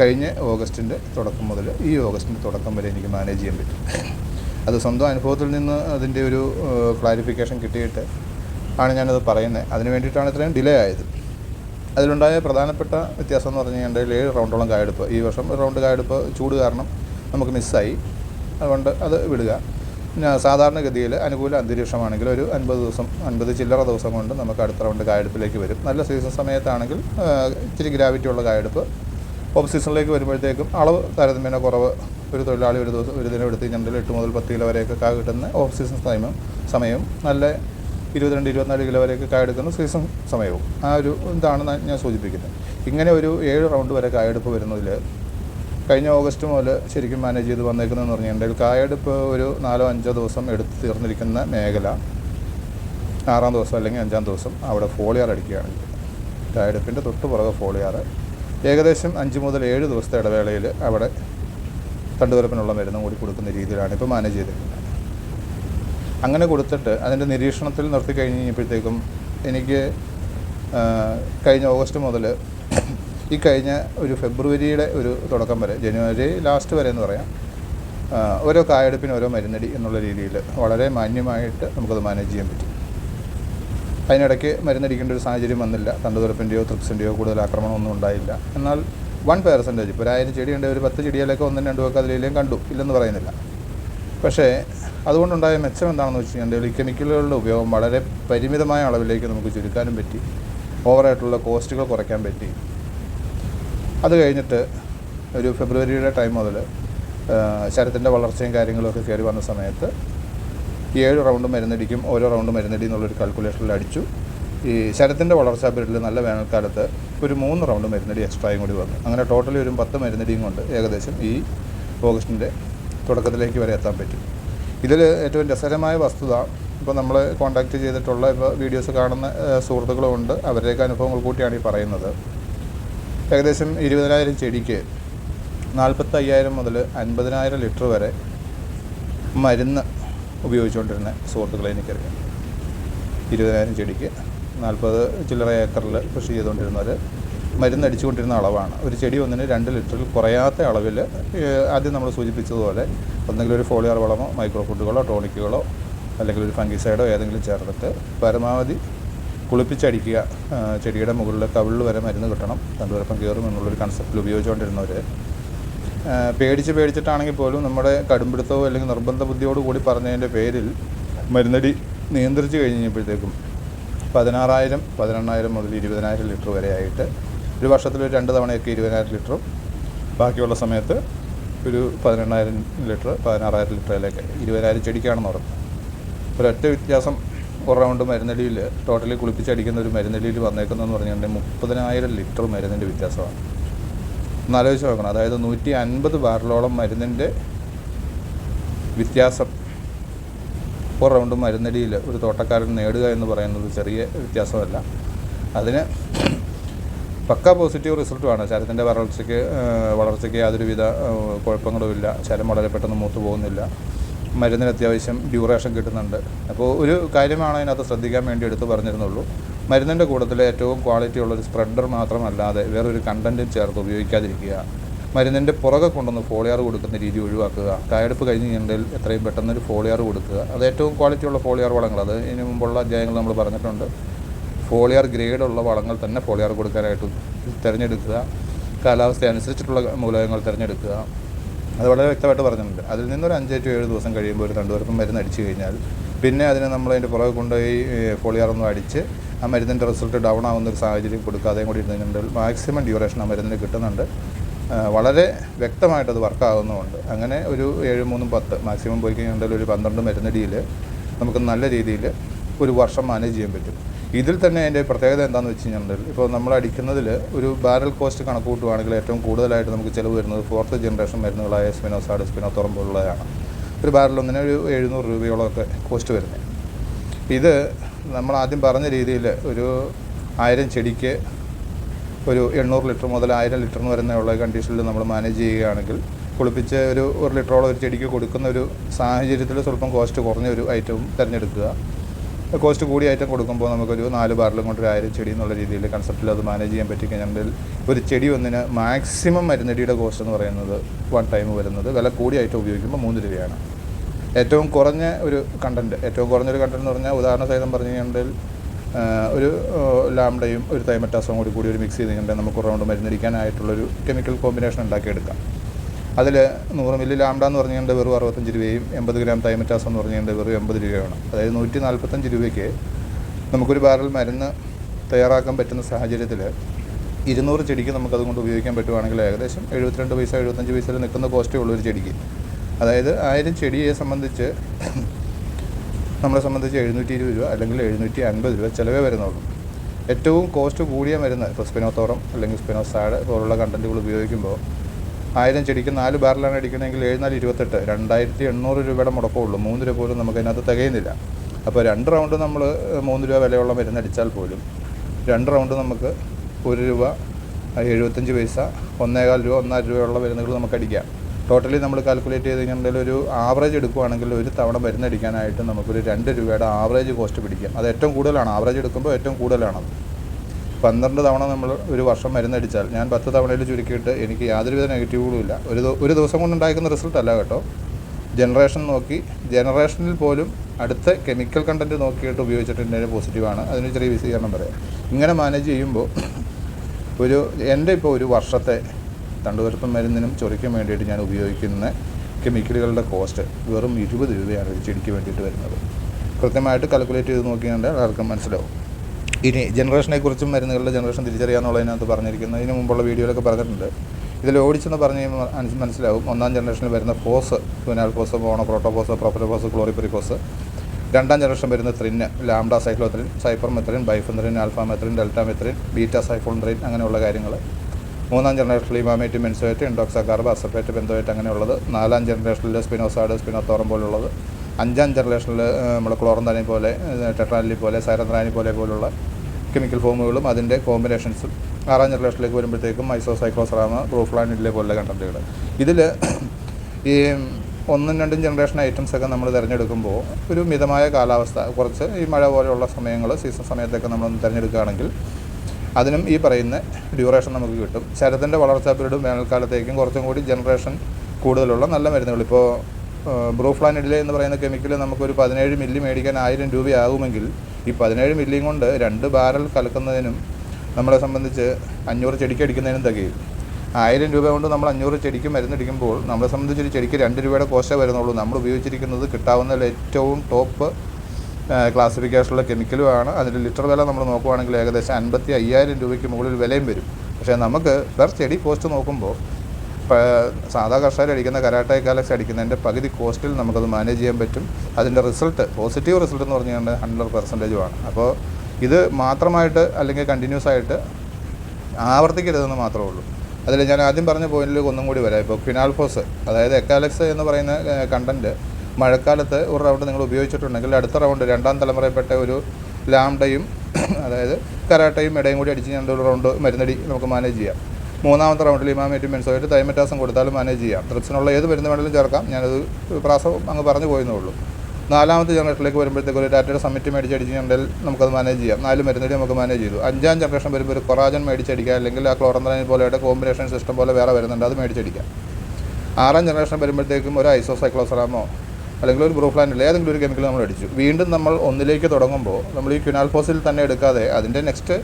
Speaker 1: കഴിഞ്ഞ ഓഗസ്റ്റിന്റെ തുടക്കം മുതൽ ഈ ഓഗസ്റ്റിന്റെ തുടക്കം വരെ എനിക്ക് മാനേജ് ചെയ്യാൻ പറ്റും. അത് സ്വന്തം അനുഭവത്തിൽ നിന്ന് അതിന്റെ ഒരു ക്ലാരിഫിക്കേഷൻ കിട്ടിയിട്ട് ആണ് ഞാനത് പറയുന്നത്. അതിന് വേണ്ടിയിട്ടാണ് ഇത്രയും ഡിലേ ആയത്. അതിലുണ്ടായ പ്രധാനപ്പെട്ട വ്യത്യാസം എന്ന് പറഞ്ഞു കഴിഞ്ഞാൽ ഏഴ് റൗണ്ടോളം കായെടുപ്പ്. ഈ വർഷം ഒരു റൗണ്ട് കായെടുപ്പ് ചൂട് കാരണം നമുക്ക് മിസ്സായി. അതുകൊണ്ട് അത് വിടുക. പിന്നെ സാധാരണഗതിയിൽ അനുകൂല അന്തരീക്ഷമാണെങ്കിൽ ഒരു അൻപത് ദിവസം അൻപത് ചില്ലറ ദിവസം കൊണ്ട് നമുക്ക് അടുത്ത റൗണ്ട് കായെടുപ്പിലേക്ക് വരും. നല്ല സീസൺ സമയത്താണെങ്കിൽ ഇച്ചിരി ഗ്രാവിറ്റി ഉള്ള കായെടുപ്പ്. ഓഫ് സീസണിലേക്ക് വരുമ്പോഴത്തേക്കും അളവ് താരതമ്യേന കുറവ്. ഒരു തൊഴിലാളി ഒരു ദിവസം ഒരു ദിനം എടുത്ത് കഴിഞ്ഞാൽ എട്ട് മുതൽ പത്ത് കിലോ വരെയൊക്കെ കാ കിട്ടുന്ന ഓഫ് സീസൺ സമയം സമയവും നല്ല ഇരുപത്തിരണ്ട് ഇരുപത്തിനാല് കിലോ വരെയൊക്കെ കായെടുക്കുന്ന സീസൺ സമയവും. ആ ഒരു ഇതാണ് ഞാൻ- സൂചിപ്പിക്കുന്നത്. ഇങ്ങനെ ഒരു ഏഴ് റൗണ്ട് വരെ കായെടുപ്പ് വരുന്നതിൽ കഴിഞ്ഞ ഓഗസ്റ്റ് മുതൽ ശരിക്കും മാനേജ് ചെയ്ത് വന്നേക്കുന്നതെന്ന് പറഞ്ഞിട്ടുണ്ടെങ്കിൽ കായെടുപ്പ് ഒരു നാലോ അഞ്ചോ ദിവസം എടുത്ത് തീർന്നിരിക്കുന്ന മേഖല ആറാം ദിവസം അല്ലെങ്കിൽ അഞ്ചാം ദിവസം അവിടെ ഫോളിയാർ അടിക്കുകയാണെങ്കിൽ കായെടുപ്പിന്റെ തൊട്ട് പുറകെ ഫോളിയാർ ഏകദേശം അഞ്ച് മുതൽ ഏഴ് ദിവസത്തെ ഇടവേളയിൽ അവിടെ തണ്ടുവരപ്പിനുള്ള മരുന്നും കൂടി കൊടുക്കുന്ന രീതിയിലാണ് ഇപ്പോൾ മാനേജ് ചെയ്തിരിക്കുന്നത് അങ്ങനെ കൊടുത്തിട്ട് അതിന്റെ നിരീക്ഷണത്തിൽ നിർത്തി കഴിഞ്ഞ് കഴിഞ്ഞപ്പോഴത്തേക്കും എനിക്ക് കഴിഞ്ഞ ഓഗസ്റ്റ് മുതൽ ഈ കഴിഞ്ഞ ഒരു ഫെബ്രുവരിയുടെ ഒരു തുടക്കം വരെ ജനുവരി ലാസ്റ്റ് വരെ എന്ന് പറയാം ഓരോ കായെടുപ്പിന് ഓരോ മരുന്നടി എന്നുള്ള രീതിയിൽ വളരെ മാന്യമായിട്ട് നമുക്കത് മാനേജ് ചെയ്യാൻ പറ്റും. അതിനിടയ്ക്ക് മരുന്നടിക്കേണ്ട ഒരു സാഹചര്യം വന്നില്ല. തണ്ടുതുരപ്പിന്റെയോ ത്രിപ്സിന്റെയോ കൂടുതൽ ആക്രമണമൊന്നും ഉണ്ടായില്ല. എന്നാൽ വൺ പെർസെന്റേജ് ഇപ്പോൾ ഒരായിരം ചെടിയുണ്ട് ഒരു പത്ത് ചെടിയിലൊക്കെ ഒന്നും രണ്ടും ഒക്കെ അതിലേലും കണ്ടു ഇല്ലെന്ന് പറയുന്നില്ല. പക്ഷേ അതുകൊണ്ടുണ്ടായ മെച്ചം എന്താണെന്ന് വെച്ച് കഴിഞ്ഞാൽ ഈ കെമിക്കലുകളുടെ ഉപയോഗം വളരെ പരിമിതമായ അളവിലേക്ക് നമുക്ക് ചുരുക്കാനും പറ്റി. ഓവറായിട്ടുള്ള കോസ്റ്റുകൾ കുറയ്ക്കാൻ പറ്റി. അത് കഴിഞ്ഞിട്ട് ഒരു ഫെബ്രുവരിയുടെ ടൈം മുതൽ ശരത്തിന്റെ വളർച്ചയും കാര്യങ്ങളൊക്കെ കയറി വന്ന സമയത്ത് ഏഴ് റൗണ്ട് മരുന്നടിക്കും ഓരോ റൗണ്ട് മരുന്നടി എന്നുള്ളൊരു കാൽക്കുലേഷനിൽ അടിച്ചു. ഈ ശരത്തിന്റെ വളർച്ചാ പീരീഡിൽ നല്ല വേനൽക്കാലത്ത് ഒരു മൂന്ന് റൗണ്ട് മരുന്നടി എക്സ്ട്രായും കൂടി വന്നു. അങ്ങനെ ടോട്ടലി ഒരു പത്ത് മരുന്നടിയും കൊണ്ട് ഏകദേശം ഈ ഓഗസ്റ്റിന്റെ തുടക്കത്തിലേക്ക് വരെ എത്താൻ പറ്റും. ഇതിൽ ഏറ്റവും രസകരമായ വസ്തുത ഇപ്പോൾ നമ്മൾ കോൺടാക്റ്റ് ചെയ്തിട്ടുള്ള ഇപ്പോൾ വീഡിയോസ് കാണുന്ന സുഹൃത്തുക്കളുമുണ്ട് അവരുടെയൊക്കെ അനുഭവങ്ങൾ കൂട്ടിയാണ് ഈ പറയുന്നത്. ഏകദേശം ഇരുപതിനായിരം ചെടിക്ക് നാൽപ്പത്തയ്യായിരം മുതൽ അൻപതിനായിരം ലിറ്റർ വരെ മരുന്ന് ഉപയോഗിച്ചുകൊണ്ടിരുന്ന സുഹൃത്തുക്കളെ എനിക്കറിയാം. ഇരുപതിനായിരം ചെടിക്ക് നാൽപ്പത് ചില്ലറ ഏക്കറിൽ കൃഷി ചെയ്തുകൊണ്ടിരുന്നവർ മരുന്ന് അടിച്ചുകൊണ്ടിരുന്ന അളവാണ്. ഒരു ചെടി ഒന്നിന് രണ്ട് ലിറ്ററിൽ കുറയാത്ത അളവിൽ ആദ്യം നമ്മൾ സൂചിപ്പിച്ചതുപോലെ ഒന്നെങ്കിലും ഒരു ഫോളിയർ വളമോ മൈക്രോ ഫുഡുകളോ ടോണിക്കുകളോ അല്ലെങ്കിൽ ഒരു ഫംഗിസൈഡോ ഏതെങ്കിലും ചേർത്തിട്ട് പരമാവധി കുളിപ്പിച്ചടിക്കുക. ചെടിയുടെ മുകളിൽ കവിളിൽ വരെ മരുന്ന് കിട്ടണം. തണ്ടുവരപ്പം കയറും എന്നുള്ളൊരു കൺസെപ്റ്റിൽ ഉപയോഗിച്ചുകൊണ്ടിരുന്നവർ പേടിച്ച് പേടിച്ചിട്ടാണെങ്കിൽ പോലും നമ്മുടെ കടുംപിടുത്തവും അല്ലെങ്കിൽ നിർബന്ധ ബുദ്ധിയോട് കൂടി പറഞ്ഞതിന്റെ പേരിൽ മരുന്നടി നിയന്ത്രിച്ച് കഴിഞ്ഞപ്പോഴത്തേക്കും പതിനാറായിരം പതിനെണ്ണായിരം മുതൽ ഇരുപതിനായിരം ലിറ്റർ വരെ ആയിട്ട് ഒരു വർഷത്തിൽ ഒരു രണ്ട് തവണയൊക്കെ ഇരുപതിനായിരം ലിറ്ററും ബാക്കിയുള്ള സമയത്ത് ഒരു പതിനെണ്ണായിരം ലിറ്റർ പതിനാറായിരം ലിറ്ററിലേക്ക് ഇരുപതിനായിരം ചെടിക്കാണെന്ന് പറഞ്ഞു. ഒരൊറ്റ വ്യത്യാസം ഒരു റൗണ്ട് മരുന്നടിയിൽ. ടോട്ടലി കുളിപ്പിച്ചടിക്കുന്ന ഒരു മരുന്നടിയിൽ വന്നേക്കുന്നതെന്ന് പറഞ്ഞിട്ടുണ്ടെങ്കിൽ മുപ്പതിനായിരം ലിറ്റർ മരുന്നിന്റെ വ്യത്യാസമാണ്. ഒന്നാലോചിച്ച് നോക്കണം. അതായത് നൂറ്റി അൻപത് ബാരലോളം മരുന്നിന്റെ വ്യത്യാസം ഒരു റൗണ്ട് മരുന്നടിയിൽ. ഒരു തോട്ടക്കാരൻ നേടുക എന്ന് പറയുന്നത് ചെറിയ വ്യത്യാസമല്ല. അതിന് പക്ക പോസിറ്റീവ് റിസൾട്ടുമാണ് ശരത്തിന്റെ വളർച്ചയ്ക്ക് വളർച്ചയ്ക്ക് യാതൊരുവിധ കുഴപ്പങ്ങളുമില്ല. ശരം വളരെ പെട്ടെന്ന് മൂത്ത് പോകുന്നില്ല. മരുന്നിന് അത്യാവശ്യം ഡ്യൂറേഷൻ കിട്ടുന്നുണ്ട്. അപ്പോൾ ഒരു കാര്യമാണ് അതിനകത്ത് ശ്രദ്ധിക്കാൻ വേണ്ടി എടുത്തു പറഞ്ഞിരുന്നുള്ളൂ. മരുന്നിന്റെ കൂടത്തിൽ ഏറ്റവും ക്വാളിറ്റി ഉള്ളൊരു സ്പ്രെഡർ മാത്രമല്ലാതെ വേറൊരു കണ്ടന്റും ചേർത്ത് ഉപയോഗിക്കാതിരിക്കുക. മരുന്നിന്റെ പുറകെ കൊണ്ടുവന്ന് ഫോളിയാർ കൊടുക്കുന്ന രീതി ഒഴിവാക്കുക. കായെടുപ്പ് കഴിഞ്ഞ് കഴിഞ്ഞാൽ എത്രയും പെട്ടെന്ന് ഒരു ഫോളിയാർ കൊടുക്കുക. അത് ഏറ്റവും ക്വാളിറ്റിയുള്ള ഫോളിയാർ വളങ്ങൾ. അത് ഇതിന് മുമ്പുള്ള അധ്യായങ്ങൾ നമ്മൾ പറഞ്ഞിട്ടുണ്ട്. ഫോളിയാർ ഗ്രേഡുള്ള വളങ്ങൾ തന്നെ ഫോളിയാർ കൊടുക്കാനായിട്ട് തിരഞ്ഞെടുക്കുക. കാലാവസ്ഥ അനുസരിച്ചിട്ടുള്ള മൂലകങ്ങൾ തിരഞ്ഞെടുക്കുക. അത് വളരെ വ്യക്തമായിട്ട് പറഞ്ഞിട്ടുണ്ട്. അതിൽ നിന്നൊരു അഞ്ച് ടു ഏഴ് ദിവസം കഴിയുമ്പോൾ ഒരു രണ്ടുപേർക്കും മരുന്ന് അടിച്ചു കഴിഞ്ഞാൽ പിന്നെ അതിനെ നമ്മൾ അതിന്റെ പുറകെ കൊണ്ടുപോയി ഫോളിയാറൊന്നും അടിച്ച് ആ മരുന്നിന്റെ റിസൾട്ട് ഡൗൺ ആവുന്ന ഒരു സാഹചര്യം കൊടുക്കാതെയും കൂടി ഇരുന്നുണ്ടെങ്കിൽ മാക്സിമം ഡ്യൂറേഷൻ ആ മരുന്നിന് കിട്ടുന്നുണ്ട്. വളരെ വ്യക്തമായിട്ടത് വർക്കാകുന്നുമുണ്ട് അങ്ങനെ ഒരു ഏഴ് മൂന്നും പത്ത് മാക്സിമം പോയി കഴിഞ്ഞാൽ ഒരു പന്ത്രണ്ട് മരുന്നടിയിൽ നമുക്ക് നല്ല രീതിയിൽ ഒരു വർഷം മാനേജ് ചെയ്യാൻ പറ്റും. ഇതിൽ തന്നെ അതിന്റെ പ്രത്യേകത എന്താണെന്ന് വെച്ച് കഴിഞ്ഞാൽ ഇപ്പോൾ നമ്മൾ അടിക്കുന്നതിൽ ഒരു ബാരൽ കോസ്റ്റ് കണക്ക് കൂട്ടുവാണെങ്കിൽ ഏറ്റവും കൂടുതലായിട്ട് നമുക്ക് ചിലവ് വരുന്നത് ഫോർത്ത് ജനറേഷൻ മരുന്നുകളായ സ്പിനോസാഡ് സ്പിനോത്തോറം പോലുള്ളതാണ് ഒരു ബാരൽ ഒന്നിന് ഒരു എഴുന്നൂറ് രൂപയോളമൊക്കെ കോസ്റ്റ് വരുന്നത്. ഇത് നമ്മൾ ആദ്യം പറഞ്ഞ രീതിയിൽ ഒരു ആയിരം ചെടിക്ക് ഒരു എണ്ണൂറ് ലിറ്റർ മുതൽ ആയിരം ലിറ്ററിന് വരുന്നുള്ള കണ്ടീഷനിൽ നമ്മൾ മാനേജ് ചെയ്യുകയാണെങ്കിൽ കുളിപ്പിച്ച് ഒരു ഒരു ലിറ്ററോളം ഒരു ചെടിക്ക് കൊടുക്കുന്ന ഒരു സാഹചര്യത്തിൽ സ്വല്പം കോസ്റ്റ് കുറഞ്ഞ ഒരു ഐറ്റവും തിരഞ്ഞെടുക്കുക. കോസ്റ്റ് കൂടിയ ഐറ്റം കൊടുക്കുമ്പോൾ നമുക്കൊരു നാല് ബാറിലും കൊണ്ട് ഒരു ആയിരം ചെടി എന്നുള്ള രീതിയിൽ കൺസെപ്റ്റിൽ അത് മാനേജ് ചെയ്യാൻ പറ്റിക്കഴിഞ്ഞാൽ ഒരു ചെടി ഒന്നിന് മാക്സിമം മരുന്നടിയുടെ കോസ്റ്റ് എന്ന് പറയുന്നത് വൺ ടൈം വരുന്നത്. വില കൂടിയ ഐറ്റം ഉപയോഗിക്കുമ്പോൾ മൂന്ന് രൂപയാണ്. ഏറ്റവും കുറഞ്ഞ ഒരു കണ്ടന്റ് ഏറ്റവും കുറഞ്ഞൊരു കണ്ടന്റ് എന്ന് പറഞ്ഞാൽ ഉദാഹരണ സഹിതം പറഞ്ഞു കഴിഞ്ഞാൽ ഒരു ലാംഡയും ഒരു തൈമറ്റാസും കൂടി കൂടി ഒരു മിക്സ് ചെയ്ത് കഴിഞ്ഞാൽ നമുക്ക് റൗണ്ട് മരുന്നടിക്കാനായിട്ടുള്ളൊരു കെമിക്കൽ കോമ്പിനേഷൻ ഉണ്ടാക്കിയെടുക്കാം. അതിൽ നൂറ് മില്ലി ലാംഡ എന്ന് പറഞ്ഞു കഴിഞ്ഞാൽ വെറും അറുപത്തഞ്ച് രൂപയും എൺപത് ഗ്രാം തൈമറ്റാസ് എന്ന് പറഞ്ഞു കഴിഞ്ഞാൽ വെറും എൺപത് രൂപയാണ് അതായത് നൂറ്റി നാൽപ്പത്തഞ്ച് രൂപയ്ക്ക് നമുക്കൊരു ബാരൽ മരുന്ന് തയ്യാറാക്കാൻ പറ്റുന്ന സാഹചര്യത്തിൽ ഇരുന്നൂറ് ചെടിക്ക് നമുക്കതുകൊണ്ട് ഉപയോഗിക്കാൻ പറ്റുവാണെങ്കിൽ ഏകദേശം എഴുപത്തിരണ്ട് പൈസ എഴുപത്തഞ്ച് പൈസയിൽ നിൽക്കുന്ന കോസ്റ്റേ ഉള്ളൂ ഒരു ചെടിക്ക്. അതായത് ആയിരം ചെടിയെ സംബന്ധിച്ച് നമ്മളെ സംബന്ധിച്ച് എഴുന്നൂറ്റി ഇരുപത് രൂപ അല്ലെങ്കിൽ എഴുന്നൂറ്റി അൻപത് രൂപ ചിലവേ വരുന്നുള്ളൂ. ഏറ്റവും കോസ്റ്റ് കൂടിയ മരുന്ന് ഇപ്പോൾ സ്പിനോത്തോറം അല്ലെങ്കിൽ സ്പിനോസാഡ് പോലുള്ള കണ്ടന്റുകൾ ഉപയോഗിക്കുമ്പോൾ ആയിരം ചെടിക്ക് നാല് ബാരലാണ് അടിക്കണമെങ്കിൽ എഴുന്നാൽ ഇരുപത്തെട്ട്. രണ്ടായിരത്തി എണ്ണൂറ് രൂപയുടെ മുടക്കമുള്ളൂ. മൂന്ന് രൂപ പോലും നമുക്ക് അതിനകത്ത് തികയുന്നില്ല. അപ്പോൾ രണ്ട് റൗണ്ട് നമ്മൾ മൂന്ന് രൂപ വിലയുള്ള മരുന്ന് അടിച്ചാൽ പോലും രണ്ട് റൗണ്ട് നമുക്ക് ഒരു രൂപ എഴുപത്തഞ്ച് പൈസ ഒന്നേകാൽ രൂപ ഒന്നര രൂപയുള്ള മരുന്നുകൾ നമുക്ക് അടിക്കാം. ടോട്ടലി നമ്മൾ കാൽക്കുലേറ്റ് ചെയ്ത് കഴിഞ്ഞാൽ ഒരു ആവറേജ് എടുക്കുകയാണെങ്കിൽ ഒരു തവണ മരുന്നടിക്കാനായിട്ട് നമുക്കൊരു രണ്ട് രൂപയുടെ ആവറേജ് കോസ്റ്റ് പിടിക്കാം. അത് ഏറ്റവും കൂടുതലാണ്. ആവറേജ് എടുക്കുമ്പോൾ ഏറ്റവും കൂടുതലാണത്. പന്ത്രണ്ട് തവണ നമ്മൾ ഒരു വർഷം മരുന്നടിച്ചാൽ ഞാൻ പത്ത് തവണയിൽ ചുരുക്കിയിട്ട് എനിക്ക് യാതൊരുവിധ നെഗറ്റീവുകളും ഇല്ല. ഒരു ഒരു ദിവസം കൊണ്ടുണ്ടാക്കുന്ന റിസൾട്ട് അല്ല കേട്ടോ. ജനറേഷൻ നോക്കി ജനറേഷനിൽ പോലും അടുത്ത കെമിക്കൽ കണ്ടന്റ് നോക്കിയിട്ട് ഉപയോഗിച്ചിട്ടുണ്ടെങ്കിൽ പോസിറ്റീവാണ് അതിന് ചെറിയ വിശദീകരണം പറയാം. ഇങ്ങനെ മാനേജ് ചെയ്യുമ്പോൾ ഒരു എന്റെ ഇപ്പോൾ ഒരു വർഷത്തെ തണ്ടുവരുപ്പം മരുന്നിനും ചൊറിക്കും വേണ്ടിയിട്ട് ഞാൻ ഉപയോഗിക്കുന്ന കെമിക്കലുകളുടെ കോസ്റ്റ് വെറും ഇരുപത് രൂപയാണ് ഒരു ചെടിക്ക് വേണ്ടിയിട്ട് വരുന്നത്. കൃത്യമായിട്ട് കാൽക്കുലേറ്റ് ചെയ്ത് നോക്കിയാൽ ആർക്കും മനസ്സിലാവും. ഇനി ജനറേഷനെ കുറിച്ചും മരുന്നുകളുടെ ജനറേഷൻ തിരിച്ചറിയാന്നുള്ളതിനകത്ത് പറഞ്ഞിരിക്കുന്നത് ഇതിന് മുമ്പുള്ള വീഡിയോയിലൊക്കെ പറഞ്ഞിട്ടുണ്ട്. ഇതിൽ ഓടിച്ചെന്ന് പറഞ്ഞ് മനസ്സിലാവും. ഒന്നാം ജനറേഷനിൽ വരുന്ന ഫോസ് ഫിനാൽഫോസ് മോണോ പ്രോട്ടോഫോസ് പ്രൊഫലോഫോസ് ക്ലോറിപ്പറിഫോസ് രണ്ടാം ജനറേഷൻ വരുന്ന ത്രിന് lambda cyhalothrin cypermethrin bifenthrin alphamethrin deltamethrin beta cyfluthrin അങ്ങനെയുള്ള കാര്യങ്ങൾ. മൂന്നാം ജനറേഷനിൽ ഇമാമേറ്റ് മെൻസോയേറ്റ് ഇൻഡോക്സാ ഇൻഡോക്സാകാർബ് അസപ്പേറ്റ് ബെന്തോയേറ്റ് അങ്ങനെയുള്ളത്. നാലാം ജനറേഷനിൽ സ്പിനോസാഡ് സ്പിനോത്തോറം പോലുള്ളത്. അഞ്ചാം ജനറേഷനിൽ നമ്മുടെ ക്ലോറന്താനി പോലെ ടെട്രാലി പോലെ സൈറന്ത്രാനി പോലെ പോലുള്ള കെമിക്കൽ ഫോമുകളും അതിന്റെ കോമ്പിനേഷൻസും ആറാം ജനറേഷനിലേക്ക് വരുമ്പോഴത്തേക്കും മൈസോസൈക്ലോസറാമ ബ്രൂഫ്ലാൻഡിലെ പോലുള്ള കണ്ടന്റുകൾ ഇതിൽ ഈ ഒന്നും രണ്ടും ജനറേഷൻ ഐറ്റംസ് ഒക്കെ നമ്മൾ തിരഞ്ഞെടുക്കുമ്പോൾ ഒരു മിതമായ കാലാവസ്ഥ കുറച്ച് ഈ മഴ പോലെയുള്ള സമയങ്ങൾ സീസൺ സമയത്തൊക്കെ നമ്മൾ തിരഞ്ഞെടുക്കുകയാണെങ്കിൽ അതിനും ഈ പറയുന്ന ഡ്യൂറേഷൻ നമുക്ക് കിട്ടും. ശരത്തിന്റെ വളർച്ചാ പീരീഡും വേനൽക്കാലത്തേക്കും കുറച്ചും കൂടി ജനറേഷൻ കൂടുതലുള്ള നല്ല മരുന്നുകൾ. ഇപ്പോൾ ബ്രൂഫ്ലാനിഡിലെ എന്ന് പറയുന്ന കെമിക്കൽ നമുക്കൊരു പതിനേഴ് മില്ലി മേടിക്കാൻ ആയിരം രൂപയാകുമെങ്കിൽ ഈ പതിനേഴ് മില്ലിയും കൊണ്ട് രണ്ട് ബാരൽ കലക്കുന്നതിനും നമ്മളെ സംബന്ധിച്ച് അഞ്ഞൂറ് ചെടിക്ക് അടിക്കുന്നതിനും തികയും. ആയിരം രൂപ കൊണ്ട് നമ്മൾ അഞ്ഞൂറ് ചെടിക്ക് മരുന്നടിക്കുമ്പോൾ നമ്മളെ സംബന്ധിച്ച് ഒരു ചെടിക്ക് രണ്ട് രൂപയുടെ കോസ്റ്റേ വരുന്നുള്ളൂ. നമ്മൾ ഉപയോഗിച്ചിരിക്കുന്നത് കിട്ടാവുന്ന ഏറ്റവും ടോപ്പ് ക്ലാസിഫിക്കേഷനുള്ള കെമിക്കലുമാണ്. അതിന്റെ ലിറ്റർ വില നമ്മൾ നോക്കുവാണെങ്കിൽ ഏകദേശം അൻപത്തി അയ്യായിരം രൂപയ്ക്ക് മുകളിൽ വിലയും വരും. പക്ഷേ നമുക്ക് പെർ ചെടി കോസ്റ്റ് നോക്കുമ്പോൾ സാധാ കർഷകർ അടിക്കുന്ന കരാട്ടെ കാലക്സ് അടിക്കുന്നതിന്റെ പകുതി കോസ്റ്റിൽ നമുക്കത് മാനേജ് ചെയ്യാൻ പറ്റും. അതിന്റെ റിസൾട്ട് പോസിറ്റീവ് റിസൾട്ട് എന്ന് പറഞ്ഞു കഴിഞ്ഞാൽ ഹൺഡ്രഡ് പെർസെന്റേജുമാണ് അപ്പോൾ ഇത് മാത്രമായിട്ട് അല്ലെങ്കിൽ കണ്ടിന്യൂസ് ആയിട്ട് ആവർത്തിക്കരുതെന്ന് മാത്രമേ ഉള്ളൂ. അതിൽ ഞാൻ ആദ്യം പറഞ്ഞ പോയിന്റിൽ ഒന്നും കൂടി വരാം. ഇപ്പോൾ ഫിനാൽഫോസ് അതായത് എക്കാലക്സ് എന്ന് പറയുന്ന കണ്ടന്റ് മഴക്കാലത്ത് ഒരു റൗണ്ട് നിങ്ങൾ ഉപയോഗിച്ചിട്ടുണ്ടെങ്കിൽ അടുത്ത റൗണ്ട് രണ്ടാം തലമുറയിൽപ്പെട്ട ഒരു ലാംഡയും അതായത് കരാട്ടയും ഇടയും കൂടി അടിച്ച് ഞാൻ ഒരു റൗണ്ട് മരുന്നടി നമുക്ക് മാനേജ് ചെയ്യാം. മൂന്നാമത്തെ റൗണ്ടിൽ ഇമാമേറ്റും മെൻസോയിട്ട് തൈമറ്റാസം കൊടുത്താലും മാനേജ് ചെയ്യാം. ട്രിപ്സിനുള്ള ഏത് മരുന്ന് വേണമെങ്കിലും ചേർക്കാം. ഞാനത് പ്രാസം അങ്ങ് പറഞ്ഞു പോയെന്നേ ഉള്ളൂ. നാലാമത്തെ ജനറേഷനിലേക്ക് വരുമ്പോഴത്തേക്ക് ഒരു ഡാറ്റയുടെ സമ്മിറ്റ് മേടിച്ചടിച്ചിട്ടുണ്ടെങ്കിൽ നമുക്കത് മാനേജ് ചെയ്യാം. നാല് മരുന്നടി നമുക്ക് മാനേജ് ചെയ്തു. അഞ്ചാം ജനറേഷൻ വരുമ്പോൾ ഒരു കൊറാജൻ മേടിച്ചടിക്കുക അല്ലെങ്കിൽ ആ ക്ലോറന്ത്രൈൻ പോലെയുടെ കോമ്പിനേഷൻ സിസ്റ്റം പോലെ വേറെ വരുന്നുണ്ട്. അത് മേടിച്ചടിക്കാം ആറാം ജനറേഷൻ വരുമ്പോഴത്തേക്കും ഒരു ഐസോസൈക്ലോസറാമോ അല്ലെങ്കിൽ ഒരു ബ്രൂഫ്ലാൻഡിൽ ഏതെങ്കിലും ഒരു കെമിക്കൽ നമ്മൾ അടിച്ചു. വീണ്ടും നമ്മൾ ഒന്നിലേക്ക് തുടങ്ങുമ്പോൾ നമ്മൾ ഈ ക്യുനാൽഫോസിൽ തന്നെ എടുക്കാതെ അതിന്റെ നെക്സ്റ്റ്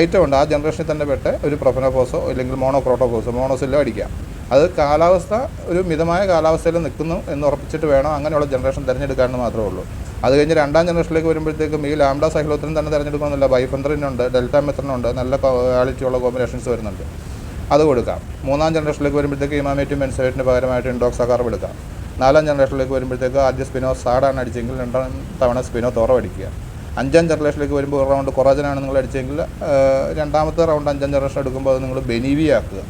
Speaker 1: ഐറ്റം ഉണ്ട്. ആ ജനറേഷനിൽ തന്നെ പെട്ട് ഒരു പ്രൊഫനോഫോസോ അല്ലെങ്കിൽ മോണോക്രോട്ടോഫോസോ മോണോസെല്ലോ അടിക്കാം. അത് കാലാവസ്ഥ ഒരു മിതമായ കാലാവസ്ഥയിൽ നിൽക്കുന്നു എന്ന് ഉറപ്പിച്ചിട്ട് വേണം അങ്ങനെയുള്ള ജനറേഷൻ തിരഞ്ഞെടുക്കാമെന്ന് മാത്രമേ ഉള്ളൂ. അത് കഴിഞ്ഞ് രണ്ടാം ജനറേഷനിലേക്ക് വരുമ്പോഴത്തേക്കും ഈ ലാംഡ സൈക്ലോത്തിനും തന്നെ തിരഞ്ഞെടുക്കണമെന്നില്ല. ബൈഫന്ത്രിനുണ്ട് ഡെൽറ്റ മെത്രനുണ്ട് നല്ല ക്വാളിറ്റിയുള്ള കോമ്പിനേഷൻസ് വരുന്നുണ്ട്. അത് കൊടുക്കാം. മൂന്നാം ജനറേഷനിലേക്ക് വരുമ്പോഴത്തേക്ക് ഇമാമേറ്റും മെൻസൈറ്റിന് പകരമായിട്ട് ഇൻഡോക്സ് അക്കാർവ് എടുക്കാം നാലാം ജനറേഷനിലേക്ക് വരുമ്പോഴത്തേക്ക് ആദ്യം സ്പിനോ സാഡാണ് അടിച്ചെങ്കിൽ രണ്ടാം തവണ സ്പിനോ തോറ അടിക്കുക. അഞ്ചാം ജനറേഷനിലേക്ക് വരുമ്പോൾ ഒരു റൗണ്ട് കൊറാജനാണ് നിങ്ങൾ അടിച്ചെങ്കിൽ രണ്ടാമത്തെ റൗണ്ട് അഞ്ചാം ജനറേഷൻ എടുക്കുമ്പോൾ അത് നിങ്ങൾ ബെനീവി ആക്കുക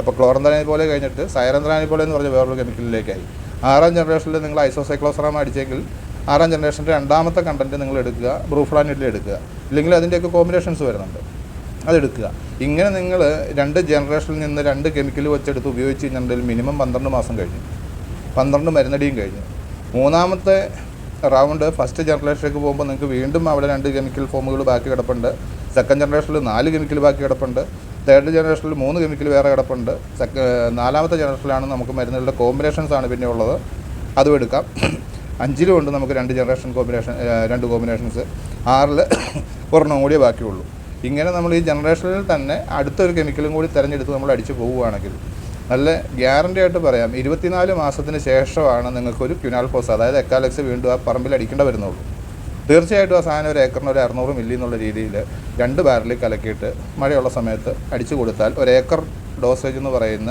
Speaker 1: അപ്പോൾ ക്ലോറന്ത്രാനി പോലെ കഴിഞ്ഞിട്ട് സൈറന്ത്രാനി പോലെ എന്ന് പറഞ്ഞ വേറൊരു കെമിക്കലിലേക്കായി. ആറാം ജനറേഷനിൽ നിങ്ങൾ ഐസോസൈക്ലോസറാമ അടിച്ചെങ്കിൽ ആറാം ജനറേഷന്റെ രണ്ടാമത്തെ കണ്ടന്റ് നിങ്ങൾ എടുക്കുക ബ്രൂഫ്ലാനിഡിൽ എടുക്കുക. ഇല്ലെങ്കിൽ അതിന്റെയൊക്കെ കോമ്പിനേഷൻസ് വരുന്നുണ്ട് അതെടുക്കുക ഇങ്ങനെ നിങ്ങൾ രണ്ട് ജനറേഷനിൽ നിന്ന് രണ്ട് കെമിക്കൽ വെച്ചെടുത്ത് ഉപയോഗിച്ച് കഴിഞ്ഞിട്ടുണ്ടെങ്കിൽ മിനിമം പന്ത്രണ്ട് മാസം കഴിഞ്ഞു. പന്ത്രണ്ട് മരുന്നടിയും കഴിഞ്ഞു. മൂന്നാമത്തെ റൗണ്ട് ഫസ്റ്റ് ജനറേഷനിലേക്ക് പോകുമ്പോൾ നിങ്ങൾക്ക് വീണ്ടും അവിടെ രണ്ട് കെമിക്കൽ ഫോമുകൾ ബാക്കി കിടപ്പുണ്ട്. സെക്കൻഡ് ജനറേഷനിൽ നാല് കെമിക്കൽ ബാക്കി കിടപ്പുണ്ട്. തേർഡ് ജനറേഷനിൽ മൂന്ന് കെമിക്കൽ വേറെ കിടപ്പുണ്ട്. സെക്ക നാലാമത്തെ ജനറേഷനിലാണ് നമുക്ക് മരുന്നുകളുടെ കോമ്പിനേഷൻസ് ആണ് പിന്നെ ഉള്ളത്. അതും എടുക്കാം. അഞ്ചിലും ഉണ്ട് നമുക്ക് രണ്ട് ജനറേഷൻ കോമ്പിനേഷൻ രണ്ട് കോമ്പിനേഷൻസ് ആറിൽ ഒരെണ്ണം കൂടിയേ ബാക്കിയുള്ളൂ. ഇങ്ങനെ നമ്മൾ ഈ ജനറേഷനിൽ തന്നെ അടുത്തൊരു കെമിക്കലും കൂടി തിരഞ്ഞെടുത്ത് നമ്മൾ അടിച്ചു പോവുകയാണെങ്കിൽ നല്ല ഗ്യാരണ്ടി ആയിട്ട് പറയാം. ഇരുപത്തിനാല് മാസത്തിന് ശേഷമാണ് നിങ്ങൾക്കൊരു ക്യുനാൽഫോസ് അതായത് എക്കാലക്സ് വീണ്ടും ആ പറമ്പിൽ അടിക്കേണ്ട വരുന്നുള്ളൂ. തീർച്ചയായിട്ടും ആ സാധനം ഒരു ഏക്കറിന് ഒരു അറുന്നൂറ് മില്ലി എന്നുള്ള രീതിയിൽ രണ്ട് ബാരലിൽ കലക്കിയിട്ട് മഴയുള്ള സമയത്ത് അടിച്ചു കൊടുത്താൽ ഒരു ഏക്കർ ഡോസേജ് എന്ന് പറയുന്ന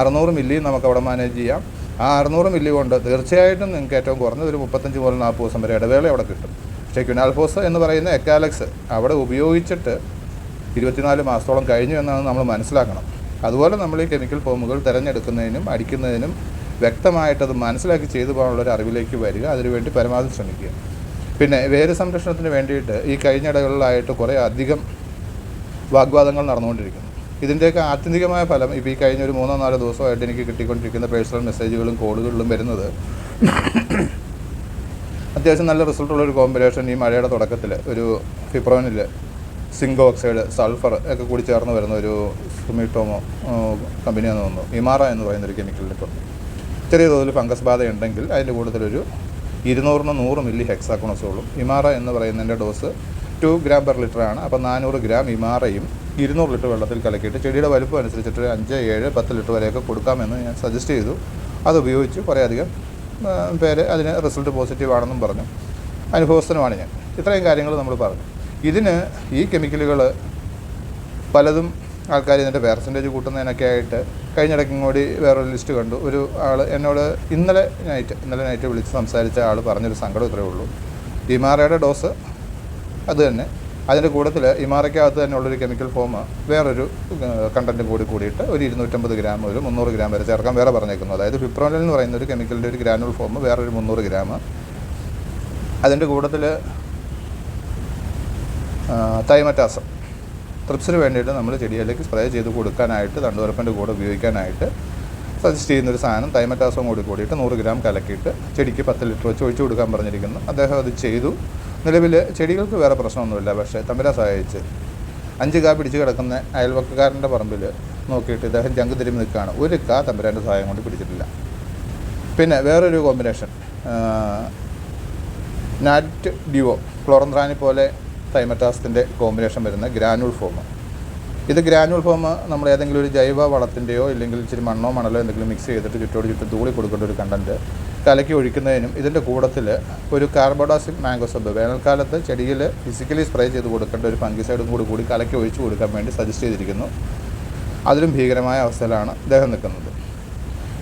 Speaker 1: അറുന്നൂറ് മില്ലി നമുക്ക് അവിടെ മാനേജ് ചെയ്യാം. ആ അറുന്നൂറ് മില്ലി കൊണ്ട് തീർച്ചയായിട്ടും നിങ്ങൾക്ക് ഏറ്റവും കുറഞ്ഞത് ഒരു മുപ്പത്തഞ്ച് മുതൽ നാൽപ്പത് ദിവസം വരെ ഇടവേള അവിടെ കിട്ടും. പക്ഷേ ക്യുനാൽഫോസ് എന്ന് പറയുന്ന എക്കാലക്സ് അവിടെ ഉപയോഗിച്ചിട്ട് ഇരുപത്തിനാല് മാസത്തോളം കഴിഞ്ഞു എന്നാണ് നമ്മൾ മനസ്സിലാക്കണം. അതുപോലെ നമ്മൾ ഈ കെമിക്കൽ ഫോമുകൾ തിരഞ്ഞെടുക്കുന്നതിനും അടിക്കുന്നതിനും വ്യക്തമായിട്ടത് മനസ്സിലാക്കി ചെയ്തു പോകാനുള്ള ഒരു അറിവിലേക്ക് വരിക അതിനുവേണ്ടി പരമാവധി ശ്രമിക്കുക. പിന്നെ വേര് സംരക്ഷണത്തിന് വേണ്ടിയിട്ട് ഈ കഴിഞ്ഞിടകളിലായിട്ട് കുറേ അധികം വാഗ്വാദങ്ങൾ നടന്നുകൊണ്ടിരിക്കുന്നു. ഇതിന്റെയൊക്കെ ആത്യന്തികമായ ഫലം ഇപ്പോൾ ഈ കഴിഞ്ഞ ഒരു മൂന്നോ നാലോ ദിവസമായിട്ട് എനിക്ക് കിട്ടിക്കൊണ്ടിരിക്കുന്ന പേഴ്സണൽ മെസ്സേജുകളും കോളുകളിലും വരുന്നത് അത്യാവശ്യം നല്ല റിസൾട്ടുള്ള ഒരു കോമ്പിനേഷൻ ഈ മഴയുടെ തുടക്കത്തിൽ ഒരു ഫിപ്രോനിൽ സിങ്ക് ഓക്സൈഡ് സൾഫർ ഒക്കെ കൂടി ചേർന്ന് വരുന്ന ഒരു സുമിട്ടോമോ കമ്പനിയാണെന്ന് തോന്നുന്നു. ഇമാറ എന്ന് പറയുന്ന ഒരു കെമിക്കലിൽ ഇപ്പോൾ ചെറിയ തോതിൽ ഫംഗസ് ബാധ ഉണ്ടെങ്കിൽ അതിന്റെ കൂടുതലൊരു ഇരുന്നൂറിന് നൂറ് മില്ലി ഹെക്സാക്കോണസോളും ഇമാറ എന്ന് പറയുന്നതിന്റെ dose two gram per litre ആണ്. അപ്പോൾ നാനൂറ് ഗ്രാം ഇമാറയും ഇരുന്നൂറ് ലിറ്റർ വെള്ളത്തിൽ കലക്കിയിട്ട് ചെടിയുടെ വലുപ്പം അനുസരിച്ചിട്ട് അഞ്ച് ഏഴ് പത്ത് ലിറ്റർ വരെയൊക്കെ കൊടുക്കാമെന്ന് ഞാൻ സജസ്റ്റ് ചെയ്തു. അത് ഉപയോഗിച്ച് കുറേയധികം പേര് അതിന് റിസൾട്ട് പോസിറ്റീവ് ആണെന്നും പറഞ്ഞു. അനുഭവസ്ഥനുമാണ് ഞാൻ. ഇത്രയും കാര്യങ്ങൾ നമ്മൾ പറഞ്ഞു. ഇതിന് ഈ കെമിക്കലുകൾ പലതും ആൾക്കാർ ഇതിന്റെ പെർസെന്റേജ് കൂട്ടുന്നതിനൊക്കെ ആയിട്ട് കഴിഞ്ഞിടയ്ക്കും കൂടി വേറൊരു ലിസ്റ്റ് കണ്ടു. ഒരു ആൾ എന്നോട് ഇന്നലെ നൈറ്റ് ഇന്നലെ നൈറ്റ് വിളിച്ച് സംസാരിച്ച ആൾ പറഞ്ഞൊരു സങ്കടം ഇത്രയേ ഉള്ളൂ. ഇമാറയുടെ ഡോസ് അത് തന്നെ. അതിന്റെ കൂട്ടത്തിൽ ഇമാറയ്ക്കകത്ത് തന്നെ ഉള്ളൊരു കെമിക്കൽ ഫോം വേറൊരു കണ്ടന്റും കൂടി കൂടിയിട്ട് ഒരു ഇരുന്നൂറ്റമ്പത് ഗ്രാം ഒരു മുന്നൂറ് ഗ്രാം വരെ ചേർക്കാൻ വേറെ പറഞ്ഞേക്കുന്നു. അതായത് ഫിപ്രോനിൽ എന്ന് പറയുന്ന ഒരു കെമിക്കലിന്റെ ഒരു ഗ്രാനുൾ ഫോം വേറൊരു മുന്നൂറ് ഗ്രാം അതിന്റെ കൂട്ടത്തിൽ തൈമറ്റാസം. ട്രിപ്സിന് വേണ്ടിയിട്ട് നമ്മൾ ചെടിയിലേക്ക് സ്പ്രേ ചെയ്ത് കൊടുക്കാനായിട്ട് തണ്ടുവരപ്പന്റെ കൂടെ ഉപയോഗിക്കാനായിട്ട് സജസ്റ്റ് ചെയ്യുന്നൊരു സാധനം തൈമറ്റാസവും കൂടി കൂടിയിട്ട് നൂറ് ഗ്രാം കലക്കിയിട്ട് ചെടിക്ക് പത്ത് ലിറ്റർ വെച്ച് ഒഴിച്ചു കൊടുക്കാൻ പറഞ്ഞിരിക്കുന്നു. അദ്ദേഹം അത് ചെയ്തു. നിലവിൽ ചെടികൾക്ക് വേറെ പ്രശ്നമൊന്നുമില്ല. പക്ഷേ തമ്പുരാ സഹായിച്ച് അഞ്ച് കാ പിടിച്ച് കിടക്കുന്ന അയൽവക്കക്കാരന്റെ പറമ്പിൽ നോക്കിയിട്ട് ഇദ്ദേഹം ജങ്ക് തിരുമ്പി നിൽക്കുകയാണ്. ഒരു കാ തമ്പുരാന്റെ സഹായം കൊണ്ട് പിടിച്ചിട്ടില്ല. പിന്നെ വേറൊരു കോമ്പിനേഷൻ നാറ്റ് ഡ്യുവോ ക്ലോറന്ത്രാനി പോലെ തൈമറ്റാസത്തിന്റെ കോമ്പിനേഷൻ വരുന്ന ഗ്രാനുൾ ഫോം. ഇത് ഗ്രാനുൾ ഫോം നമ്മൾ ഏതെങ്കിലും ഒരു ജൈവ വളത്തിന്റെയോ ഇല്ലെങ്കിൽ ഇച്ചിരി മണ്ണോ മണലോ എന്തെങ്കിലും മിക്സ് ചെയ്തിട്ട് ചുറ്റോട് ചുറ്റും തൂളി കൊടുക്കേണ്ട ഒരു കണ്ടന്റ് കലക്കി ഒഴിക്കുന്നതിനും ഇതിന്റെ കൂടത്തിൽ ഒരു കാർബോഡാസിക് മാംഗോ സബ് വേനൽക്കാലത്ത് ചെടിയിൽ ഫിസിക്കലി സ്പ്രേ ചെയ്ത് കൊടുക്കേണ്ട ഒരു ഫംഗിസൈഡും കൂടി കൂടി കലക്കി ഒഴിച്ചു കൊടുക്കാൻ വേണ്ടി സജസ്റ്റ് ചെയ്തിരിക്കുന്നു. അതിലും ഭീകരമായ അവസ്ഥയിലാണ് ഇദ്ദേഹം നിൽക്കുന്നത്.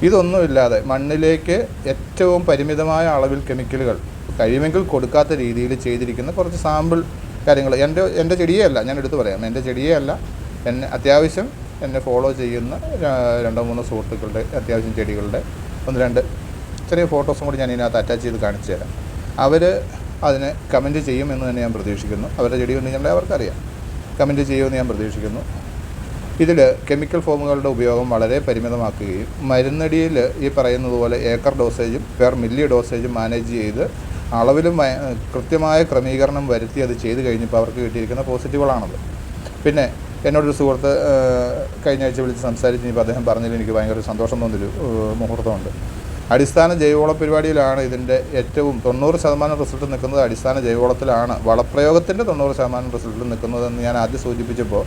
Speaker 1: ഇതൊന്നുമില്ലാതെ മണ്ണിലേക്ക് ഏറ്റവും പരിമിതമായ അളവിൽ കെമിക്കലുകൾ കഴിയുമെങ്കിൽ കൊടുക്കാത്ത രീതിയിൽ ചെയ്തിരിക്കുന്ന കുറച്ച് സാമ്പിൾ കാര്യങ്ങൾ. എന്റെ എന്റെ ചെടിയേ അല്ല ഞാൻ എടുത്തു പറയാം. എന്റെ ചെടിയേ അല്ല. എന്നെ അത്യാവശ്യം എന്നെ ഫോളോ ചെയ്യുന്ന രണ്ടോ മൂന്നോ സുഹൃത്തുക്കളുടെ അത്യാവശ്യം ചെടികളുടെ ഒന്ന് രണ്ട് ചെറിയ ഫോട്ടോസും കൂടി ഞാൻ ഇതിനകത്ത് അറ്റാച്ച് ചെയ്ത് കാണിച്ചു തരാം. അവർ അതിനെ കമന്റ് ചെയ്യുമെന്ന് തന്നെ ഞാൻ പ്രതീക്ഷിക്കുന്നു. അവരുടെ ചെടി ഉണ്ടെങ്കിൽ അവർക്കറിയാം. കമന്റ് ചെയ്യുമെന്ന് ഞാൻ പ്രതീക്ഷിക്കുന്നു. ഇതിൽ കെമിക്കൽ ഫോമുകളുടെ ഉപയോഗം വളരെ പരിമിതമാക്കുകയും മരുന്നടിയിൽ ഈ പറയുന്നത് പോലെ ഏക്കർ ഡോസേജും പെർ മില്ലി ഡോസേജും മാനേജ് ചെയ്ത് അളവിലും കൃത്യമായ ക്രമീകരണം വരുത്തി അത് ചെയ്തു കഴിഞ്ഞപ്പോൾ അവർക്ക് കിട്ടിയിരിക്കുന്ന പോസിറ്റീവുകളാണത്. പിന്നെ എന്നോടൊരു സുഹൃത്ത് കഴിഞ്ഞ ആഴ്ച വിളിച്ച് സംസാരിച്ച് ഇപ്പോൾ അദ്ദേഹം പറഞ്ഞതിൽ എനിക്ക് ഭയങ്കര സന്തോഷം തോന്നിയൊരു മുഹൂർത്തമുണ്ട്. അടിസ്ഥാന ജൈവവള പരിപാടിയിലാണ് ഇതിന്റെ ഏറ്റവും തൊണ്ണൂറ് ശതമാനം റിസൾട്ട് നിൽക്കുന്നത്. അടിസ്ഥാന ജൈവവളത്തിലാണ് വളപ്രയോഗത്തിന്റെ തൊണ്ണൂറ് ശതമാനം റിസൾട്ട് നിൽക്കുന്നതെന്ന് ഞാൻ ആദ്യം സൂചിപ്പിച്ചപ്പോൾ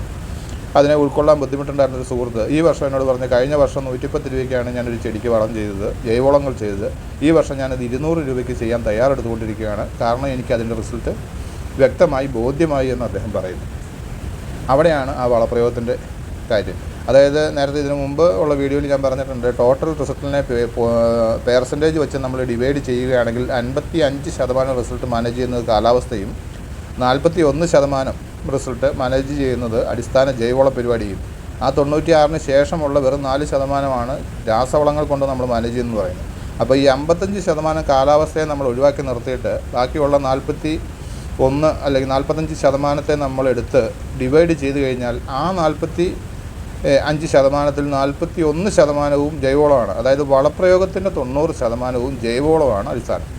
Speaker 1: അതിനെ ഉൾക്കൊള്ളാൻ ബുദ്ധിമുട്ടുണ്ടായിരുന്ന ഒരു സുഹൃത്ത് ഈ വർഷം എന്നോട് പറഞ്ഞ് കഴിഞ്ഞ വർഷം നൂറ്റിപ്പത്ത് രൂപയ്ക്കാണ് ഞാനൊരു ചെടിക്ക് വളം ചെയ്തത് ജൈവവളങ്ങൾ ചെയ്തത്. ഈ വർഷം ഞാനത് ഇരുന്നൂറ് രൂപയ്ക്ക് ചെയ്യാൻ തയ്യാറെടുത്തുകൊണ്ടിരിക്കുകയാണ്. കാരണം എനിക്ക് അതിന്റെ റിസൾട്ട് വ്യക്തമായി ബോധ്യമായി എന്ന് അദ്ദേഹം പറയുന്നു. അവിടെയാണ് ആ വളപ്രയോഗത്തിന്റെ കാര്യം. അതായത് നേരത്തെ ഇതിനു മുമ്പ് ഉള്ള വീഡിയോയിൽ ഞാൻ പറഞ്ഞിട്ടുണ്ട് ടോട്ടൽ റിസൾട്ടിനെ പേഴ്സന്റേജ് വെച്ച് നമ്മൾ ഡിവൈഡ് ചെയ്യുകയാണെങ്കിൽ അൻപത്തി അഞ്ച് ശതമാനം റിസൾട്ട് മാനേജ് ചെയ്യുന്നത് കാലാവസ്ഥയും നാൽപ്പത്തി ഒന്ന് ശതമാനം റിസൾട്ട് മാനേജ് ചെയ്യുന്നത് അടിസ്ഥാന ജൈവവള പരിപാടിയും. ആ തൊണ്ണൂറ്റിയാറിന് ശേഷമുള്ള വെറും നാല് ശതമാനമാണ് രാസവളങ്ങൾ കൊണ്ട് നമ്മൾ മാനേജ് ചെയ്യുന്നത് പറയുന്നത്. അപ്പോൾ ഈ അമ്പത്തഞ്ച് ശതമാനം കാലാവസ്ഥയെ നമ്മൾ ഒഴിവാക്കി നിർത്തിയിട്ട് ബാക്കിയുള്ള നാൽപ്പത്തി ഒന്ന് അല്ലെങ്കിൽ നാൽപ്പത്തഞ്ച് ശതമാനത്തെ നമ്മൾ എടുത്ത് ഡിവൈഡ് ചെയ്ത് കഴിഞ്ഞാൽ ആ നാൽപ്പത്തി അഞ്ച് ശതമാനത്തിൽ നാൽപ്പത്തി ഒന്ന് ശതമാനവും ജൈവവളമാണ്. അതായത് വളപ്രയോഗത്തിന്റെ തൊണ്ണൂറ് ശതമാനവും ജൈവവളമാണ് അടിസ്ഥാനം.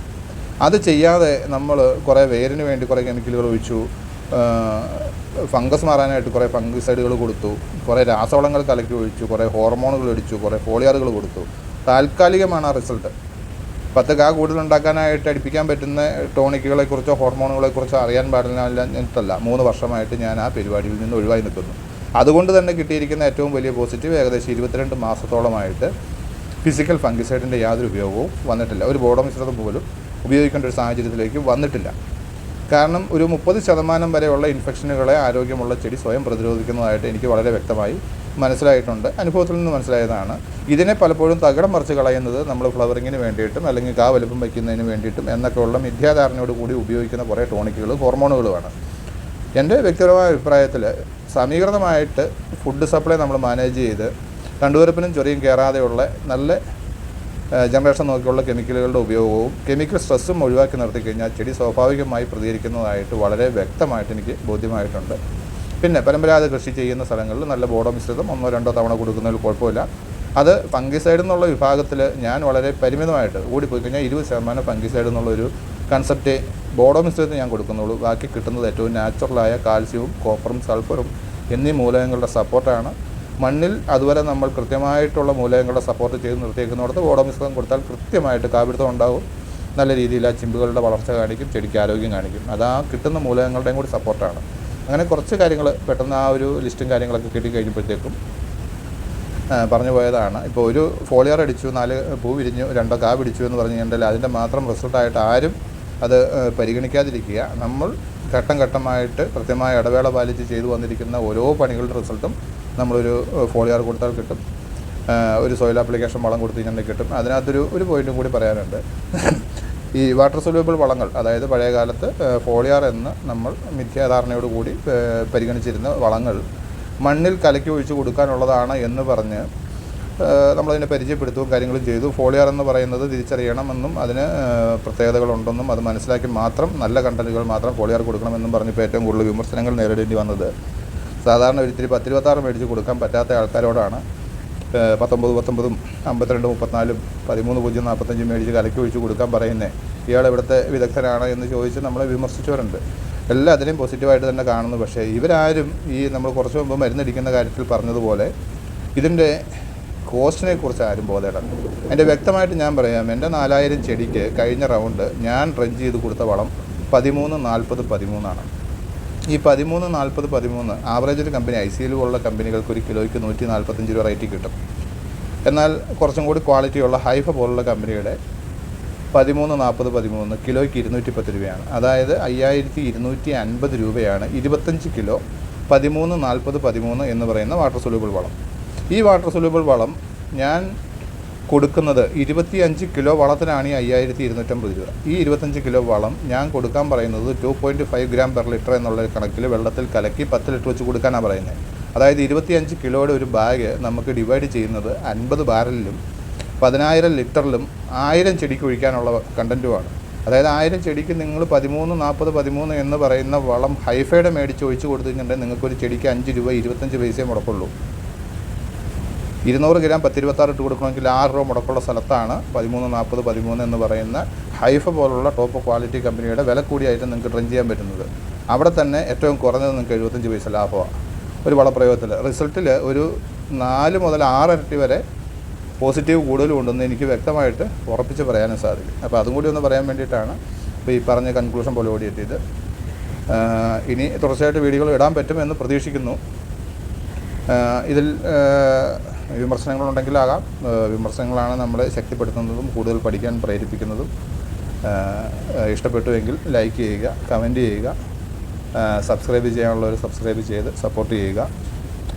Speaker 1: അത് ചെയ്യാതെ നമ്മൾ കുറേ വേരിന് വേണ്ടി കുറേ കെമിക്കലുകൾ ഒഴിച്ചു ഫംഗസ് മാറാനായിട്ട് കുറേ ഫംഗിസൈഡുകൾ കൊടുത്തു. കുറേ രാസവളങ്ങൾ കലക്കി ഒഴിച്ചു കുറേ ഹോർമോണുകൾ അടിച്ചു കുറേ ഫോളിയാറുകൾ കൊടുത്തു. താൽക്കാലികമാണ് ആ റിസൾട്ട്. പത്ത് കാ കൂടുതൽ ഉണ്ടാക്കാനായിട്ട് അടിപ്പിക്കാൻ പറ്റുന്ന ടോണിക്കുകളെക്കുറിച്ചോ ഹോർമോണുകളെക്കുറിച്ചോ അറിയാൻ പാടില്ല മൂന്ന് വർഷമായിട്ട് ഞാൻ ആ പരിപാടിയിൽ നിന്ന് ഒഴിവായി നിൽക്കുന്നു. അതുകൊണ്ട് തന്നെ കിട്ടിയിരിക്കുന്ന ഏറ്റവും വലിയ പോസിറ്റീവ് ഏകദേശം ഇരുപത്തിരണ്ട് മാസത്തോളമായിട്ട് ഫിസിക്കൽ ഫംഗിസൈഡിന്റെ യാതൊരു ഉപയോഗവും വന്നിട്ടില്ല. ഒരു ബോഡോ മിശ്രിതം പോലും ഉപയോഗിക്കേണ്ട ഒരു സാഹചര്യത്തിലേക്ക് വന്നിട്ടില്ല. കാരണം ഒരു മുപ്പത് ശതമാനം വരെയുള്ള ഇൻഫെക്ഷനുകളെ ആരോഗ്യമുള്ള ചെടി സ്വയം പ്രതിരോധിക്കുന്നതായിട്ട് എനിക്ക് വളരെ വ്യക്തമായി മനസ്സിലായിട്ടുണ്ട്. അനുഭവത്തിൽ നിന്ന് മനസ്സിലായതാണ്. ഇതിനെ പലപ്പോഴും തകിടം മറിച്ച് കളയുന്നത് നമ്മൾ ഫ്ലവറിങ്ങിന് വേണ്ടിയിട്ടും അല്ലെങ്കിൽ കാ വലുപ്പം വയ്ക്കുന്നതിന് വേണ്ടിയിട്ടും എന്നൊക്കെയുള്ള മിഥ്യാധാരണയോട് കൂടി ഉപയോഗിക്കുന്ന കുറേ ടോണിക്കുകളും ഹോർമോണുകളുമാണ്. എന്റെ വ്യക്തിപരമായ അഭിപ്രായത്തിൽ സമീകൃതമായിട്ട് ഫുഡ് സപ്ലൈ നമ്മൾ മാനേജ് ചെയ്ത് കണ്ടുവരപ്പിനും ചൊറിയും കയറാതെയുള്ള നല്ല ജനറേഷൻ നോക്കിയുള്ള കെമിക്കലുകളുടെ ഉപയോഗവും കെമിക്കൽ സ്ട്രെസ്സും ഒഴിവാക്കി നിർത്തി കഴിഞ്ഞാൽ ചെടി സ്വാഭാവികമായി പ്രതികരിക്കുന്നതായിട്ട് വളരെ വ്യക്തമായിട്ട് എനിക്ക് ബോധ്യമായിട്ടുണ്ട്. പിന്നെ പരമ്പരാഗത കൃഷി ചെയ്യുന്ന സ്ഥലങ്ങളിൽ നല്ല ബോഡോ മിശ്രിതം ഒന്നോ രണ്ടോ തവണ കൊടുക്കുന്നതിൽ കുഴപ്പമില്ല. അത് ഫംഗിസൈഡ് എന്നുള്ള വിഭാഗത്തിൽ ഞാൻ വളരെ പരിമിതമായിട്ട് കൂടിപ്പോയി കഴിഞ്ഞാൽ ഇരുപത് ശതമാനം ഫംഗിസൈഡ് എന്നുള്ളൊരു കൺസെപ്റ്റ് ബോഡോ മിശ്രിതത്തിന് ഞാൻ കൊടുക്കുന്നുള്ളൂ. ബാക്കി കിട്ടുന്നത് ഏറ്റവും നാച്ചുറലായ കാൽസ്യവും കോപ്പറും സൾഫറും എന്നീ മൂലകങ്ങളുടെ സപ്പോർട്ടാണ് മണ്ണിൽ അതുവരെ നമ്മൾ കൃത്യമായിട്ടുള്ള മൂലകങ്ങളുടെ സപ്പോർട്ട് ചെയ്ത് നിർത്തിയേക്കുന്നിടത്ത് ഓടോമിശ്രം കൊടുത്താൽ കൃത്യമായിട്ട് കാപിടുത്തം ഉണ്ടാവും. നല്ല രീതിയിൽ ആ ചിമ്പുകളുടെ വളർച്ച കാണിക്കും ചെടിക്ക് ആരോഗ്യം കാണിക്കും. അത് ആ കിട്ടുന്ന മൂലകങ്ങളുടെയും കൂടി സപ്പോർട്ടാണ് അങ്ങനെ കുറച്ച് കാര്യങ്ങൾ പെട്ടെന്ന് ആ ഒരു ലിസ്റ്റും കാര്യങ്ങളൊക്കെ കിട്ടി കഴിഞ്ഞപ്പോഴത്തേക്കും പറഞ്ഞു പോയതാണ്. ഇപ്പോൾ ഒരു ഫോളിയർ അടിച്ചു നാല് പൂ വിരിഞ്ഞു രണ്ടോ കാ പിടിച്ചു എന്ന് പറഞ്ഞു കഴിഞ്ഞാൽ അതിന്റെ മാത്രം റിസൾട്ടായിട്ട് ആരും അത് പരിഗണിക്കാതിരിക്കുക. നമ്മൾ ഘട്ടം ഘട്ടമായിട്ട് കൃത്യമായ ഇടവേള പാലിച്ച് ചെയ്തു വന്നിരിക്കുന്ന ഓരോ പണികളുടെ റിസൾട്ടും നമ്മളൊരു ഫോളിയാർ കൊടുത്താൽ കിട്ടും. ഒരു സോയിൽ ആപ്ലിക്കേഷൻ വളം കൊടുത്തു കഴിഞ്ഞാൽ കിട്ടും. അതിനകത്തൊരു ഒരു പോയിന്റും കൂടി പറയാനുണ്ട്. ഈ വാട്ടർ സൊല്യൂബിൾ വളങ്ങൾ അതായത് പഴയ കാലത്ത് ഫോളിയാർ എന്ന് നമ്മൾ മിഥ്യാധാരണയോട് കൂടി പരിഗണിച്ചിരുന്ന വളങ്ങൾ മണ്ണിൽ കലക്കി ഒഴിച്ച് കൊടുക്കാനുള്ളതാണ് എന്ന് പറഞ്ഞ് നമ്മളതിനെ പരിചയപ്പെടുത്തുകയും കാര്യങ്ങളും ചെയ്തു. ഫോളിയാർ എന്ന് പറയുന്നത് തിരിച്ചറിയണമെന്നും അതിന് പ്രത്യേകതകളുണ്ടെന്നും അത് മനസ്സിലാക്കി മാത്രം നല്ല കണ്ടന്റുകൾ മാത്രം ഫോളിയാർ കൊടുക്കണമെന്നും പറഞ്ഞിപ്പോൾ ഏറ്റവും കൂടുതൽ വിമർശനങ്ങൾ നേരിടേണ്ടി വന്നത് സാധാരണ ഒരിത്തിരി പത്ത് പത്തിരുപത്താറ് മേടിച്ച് കൊടുക്കാൻ പറ്റാത്ത ആൾക്കാരോടാണ് പത്തൊമ്പത് പത്തൊമ്പതും അമ്പത്തിരണ്ട് മുപ്പത്തിനാലും പതിമൂന്ന് പൂജ്യം നാൽപ്പത്തഞ്ചും മേടിച്ച് കലക്കി ഒഴിച്ച് കൊടുക്കാൻ പറയുന്നത് ഇയാൾ ഇവിടുത്തെ വിദഗ്ധനാണ് എന്ന് ചോദിച്ച് നമ്മളെ വിമർശിച്ചവരുണ്ട്. എല്ലാം അതിനെയും പോസിറ്റീവായിട്ട് തന്നെ കാണുന്നു. പക്ഷേ ഇവരാരും ഈ നമ്മൾ കുറച്ച് മുമ്പ് മരുന്നടിക്കുന്ന കാര്യത്തിൽ പറഞ്ഞതുപോലെ ഇതിന്റെ കോസ്റ്റിനെ കുറിച്ച് ആരും ബോധേടാണ് എന്റെ വ്യക്തമായിട്ട് ഞാൻ പറയാം എന്റെ നാലായിരം ചെടിക്ക് കഴിഞ്ഞ റൗണ്ട് ഞാൻ റെഞ്ച് ചെയ്ത് കൊടുത്ത വളം പതിമൂന്ന് നാൽപ്പത് പതിമൂന്നാണ്. ഈ പതിമൂന്ന് നാൽപ്പത് പതിമൂന്ന് ആവറേജ് ഒരു കമ്പനി ഐ സി എൽ പോലുള്ള കമ്പനികൾക്ക് ഒരു കിലോയ്ക്ക് നൂറ്റി നാൽപ്പത്തഞ്ച് രൂപ റേറ്റ് കിട്ടും. എന്നാൽ കുറച്ചും കൂടി ക്വാളിറ്റിയുള്ള ഹൈഫ പോലുള്ള കമ്പനിയുടെ പതിമൂന്ന് നാൽപ്പത് പതിമൂന്ന് കിലോയ്ക്ക് ഇരുന്നൂറ്റി പത്ത് രൂപയാണ്. അതായത് അയ്യായിരത്തി ഇരുന്നൂറ്റി അൻപത് രൂപയാണ് ഇരുപത്തഞ്ച് കിലോ പതിമൂന്ന് നാൽപ്പത് പതിമൂന്ന് എന്ന് പറയുന്ന വാട്ടർ സൊല്യൂബിൾ വളം. ഈ വാട്ടർ സൊല്യൂബിൾ വളം ഞാൻ കൊടുക്കുന്നത് ഇരുപത്തിയഞ്ച് കിലോ വളത്തിനാണ് ഈ അയ്യായിരത്തി ഇരുന്നൂറ്റമ്പത് രൂപ. ഈ ഇരുപത്തഞ്ച് കിലോ വളം ഞാൻ കൊടുക്കാൻ പറയുന്നത് two point five gram per litre എന്നുള്ള കണക്കിൽ വെള്ളത്തിൽ കലക്കി പത്ത് ലിറ്റർ വെച്ച് കൊടുക്കാനാണ് പറയുന്നത് അതായത് ഇരുപത്തിയഞ്ച് കിലോയുടെ ഒരു ബാഗ് നമുക്ക് ഡിവൈഡ് ചെയ്യുന്നത് അൻപത് ബാരലിലും പതിനായിരം ലിറ്ററിലും ആയിരം ചെടിക്ക് ഒഴിക്കാനുള്ള കണ്ടന്റുമാണ് അതായത് ആയിരം ചെടിക്ക് നിങ്ങൾ പതിമൂന്ന് നാൽപ്പത് പതിമൂന്ന് എന്ന് പറയുന്ന വളം ഹൈഫൈഡ് മേടിച്ച് ഒഴിച്ച് കൊടുത്തു കഴിഞ്ഞിട്ടുണ്ടെങ്കിൽ നിങ്ങൾക്കൊരു ചെടിക്ക് അഞ്ച് രൂപ ഇരുപത്തഞ്ച് പൈസയെ മുടക്കുള്ളൂ. ഇരുന്നൂറ് ഗ്രാം പത്തിരുപത്താറ് ഇട്ട് കൊടുക്കണമെങ്കിൽ ആറ് രൂപ മുടക്കുള്ള സ്ഥലത്താണ് പതിമൂന്ന് നാൽപ്പത് പതിമൂന്ന് എന്ന് പറയുന്ന ഹൈഫ പോലുള്ള ടോപ്പ് ക്വാളിറ്റി കമ്പനിയുടെ വില കൂടിയായിട്ട് നിങ്ങൾക്ക് ട്രെൻ ചെയ്യാൻ പറ്റുന്നത്. അവിടെ തന്നെ ഏറ്റവും കുറഞ്ഞത് നിങ്ങൾക്ക് എഴുപത്തഞ്ച് പൈസ ലാഭമാണ് ഒരു വളപ്രയോഗത്തിൽ റിസൾട്ടിൽ ഒരു നാല് മുതൽ ആറ് ഇരട്ടി വരെ പോസിറ്റീവ് കൂടുതലും ഉണ്ടെന്ന് എനിക്ക് വ്യക്തമായിട്ട് ഉറപ്പിച്ച് പറയാനും സാധിക്കും. അപ്പോൾ അതും കൂടി ഒന്ന് പറയാൻ വേണ്ടിയിട്ടാണ് ഇപ്പോൾ ഈ പറഞ്ഞ കൺക്ലൂഷൻ പോലെ ഓടിയെത്തിയത്. എത്തിയത് ഇനി തുടർച്ചയായിട്ട് വീഡിയോകൾ ഇടാൻ പറ്റുമെന്ന് പ്രതീക്ഷിക്കുന്നു. ഇതിൽ വിമർശനങ്ങളുണ്ടെങ്കിലാകാം. വിമർശനങ്ങളാണ് നമ്മളെ ശക്തിപ്പെടുത്തുന്നതും കൂടുതൽ പഠിക്കാൻ പ്രേരിപ്പിക്കുന്നതും. ഇഷ്ടപ്പെട്ടുവെങ്കിൽ ലൈക്ക് ചെയ്യുക കമന്റ് ചെയ്യുക സബ്സ്ക്രൈബ് ചെയ്യാനുള്ളവർ സബ്സ്ക്രൈബ് ചെയ്ത് സപ്പോർട്ട് ചെയ്യുക.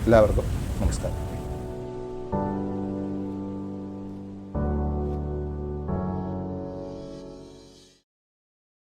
Speaker 1: എല്ലാവർക്കും നമസ്കാരം.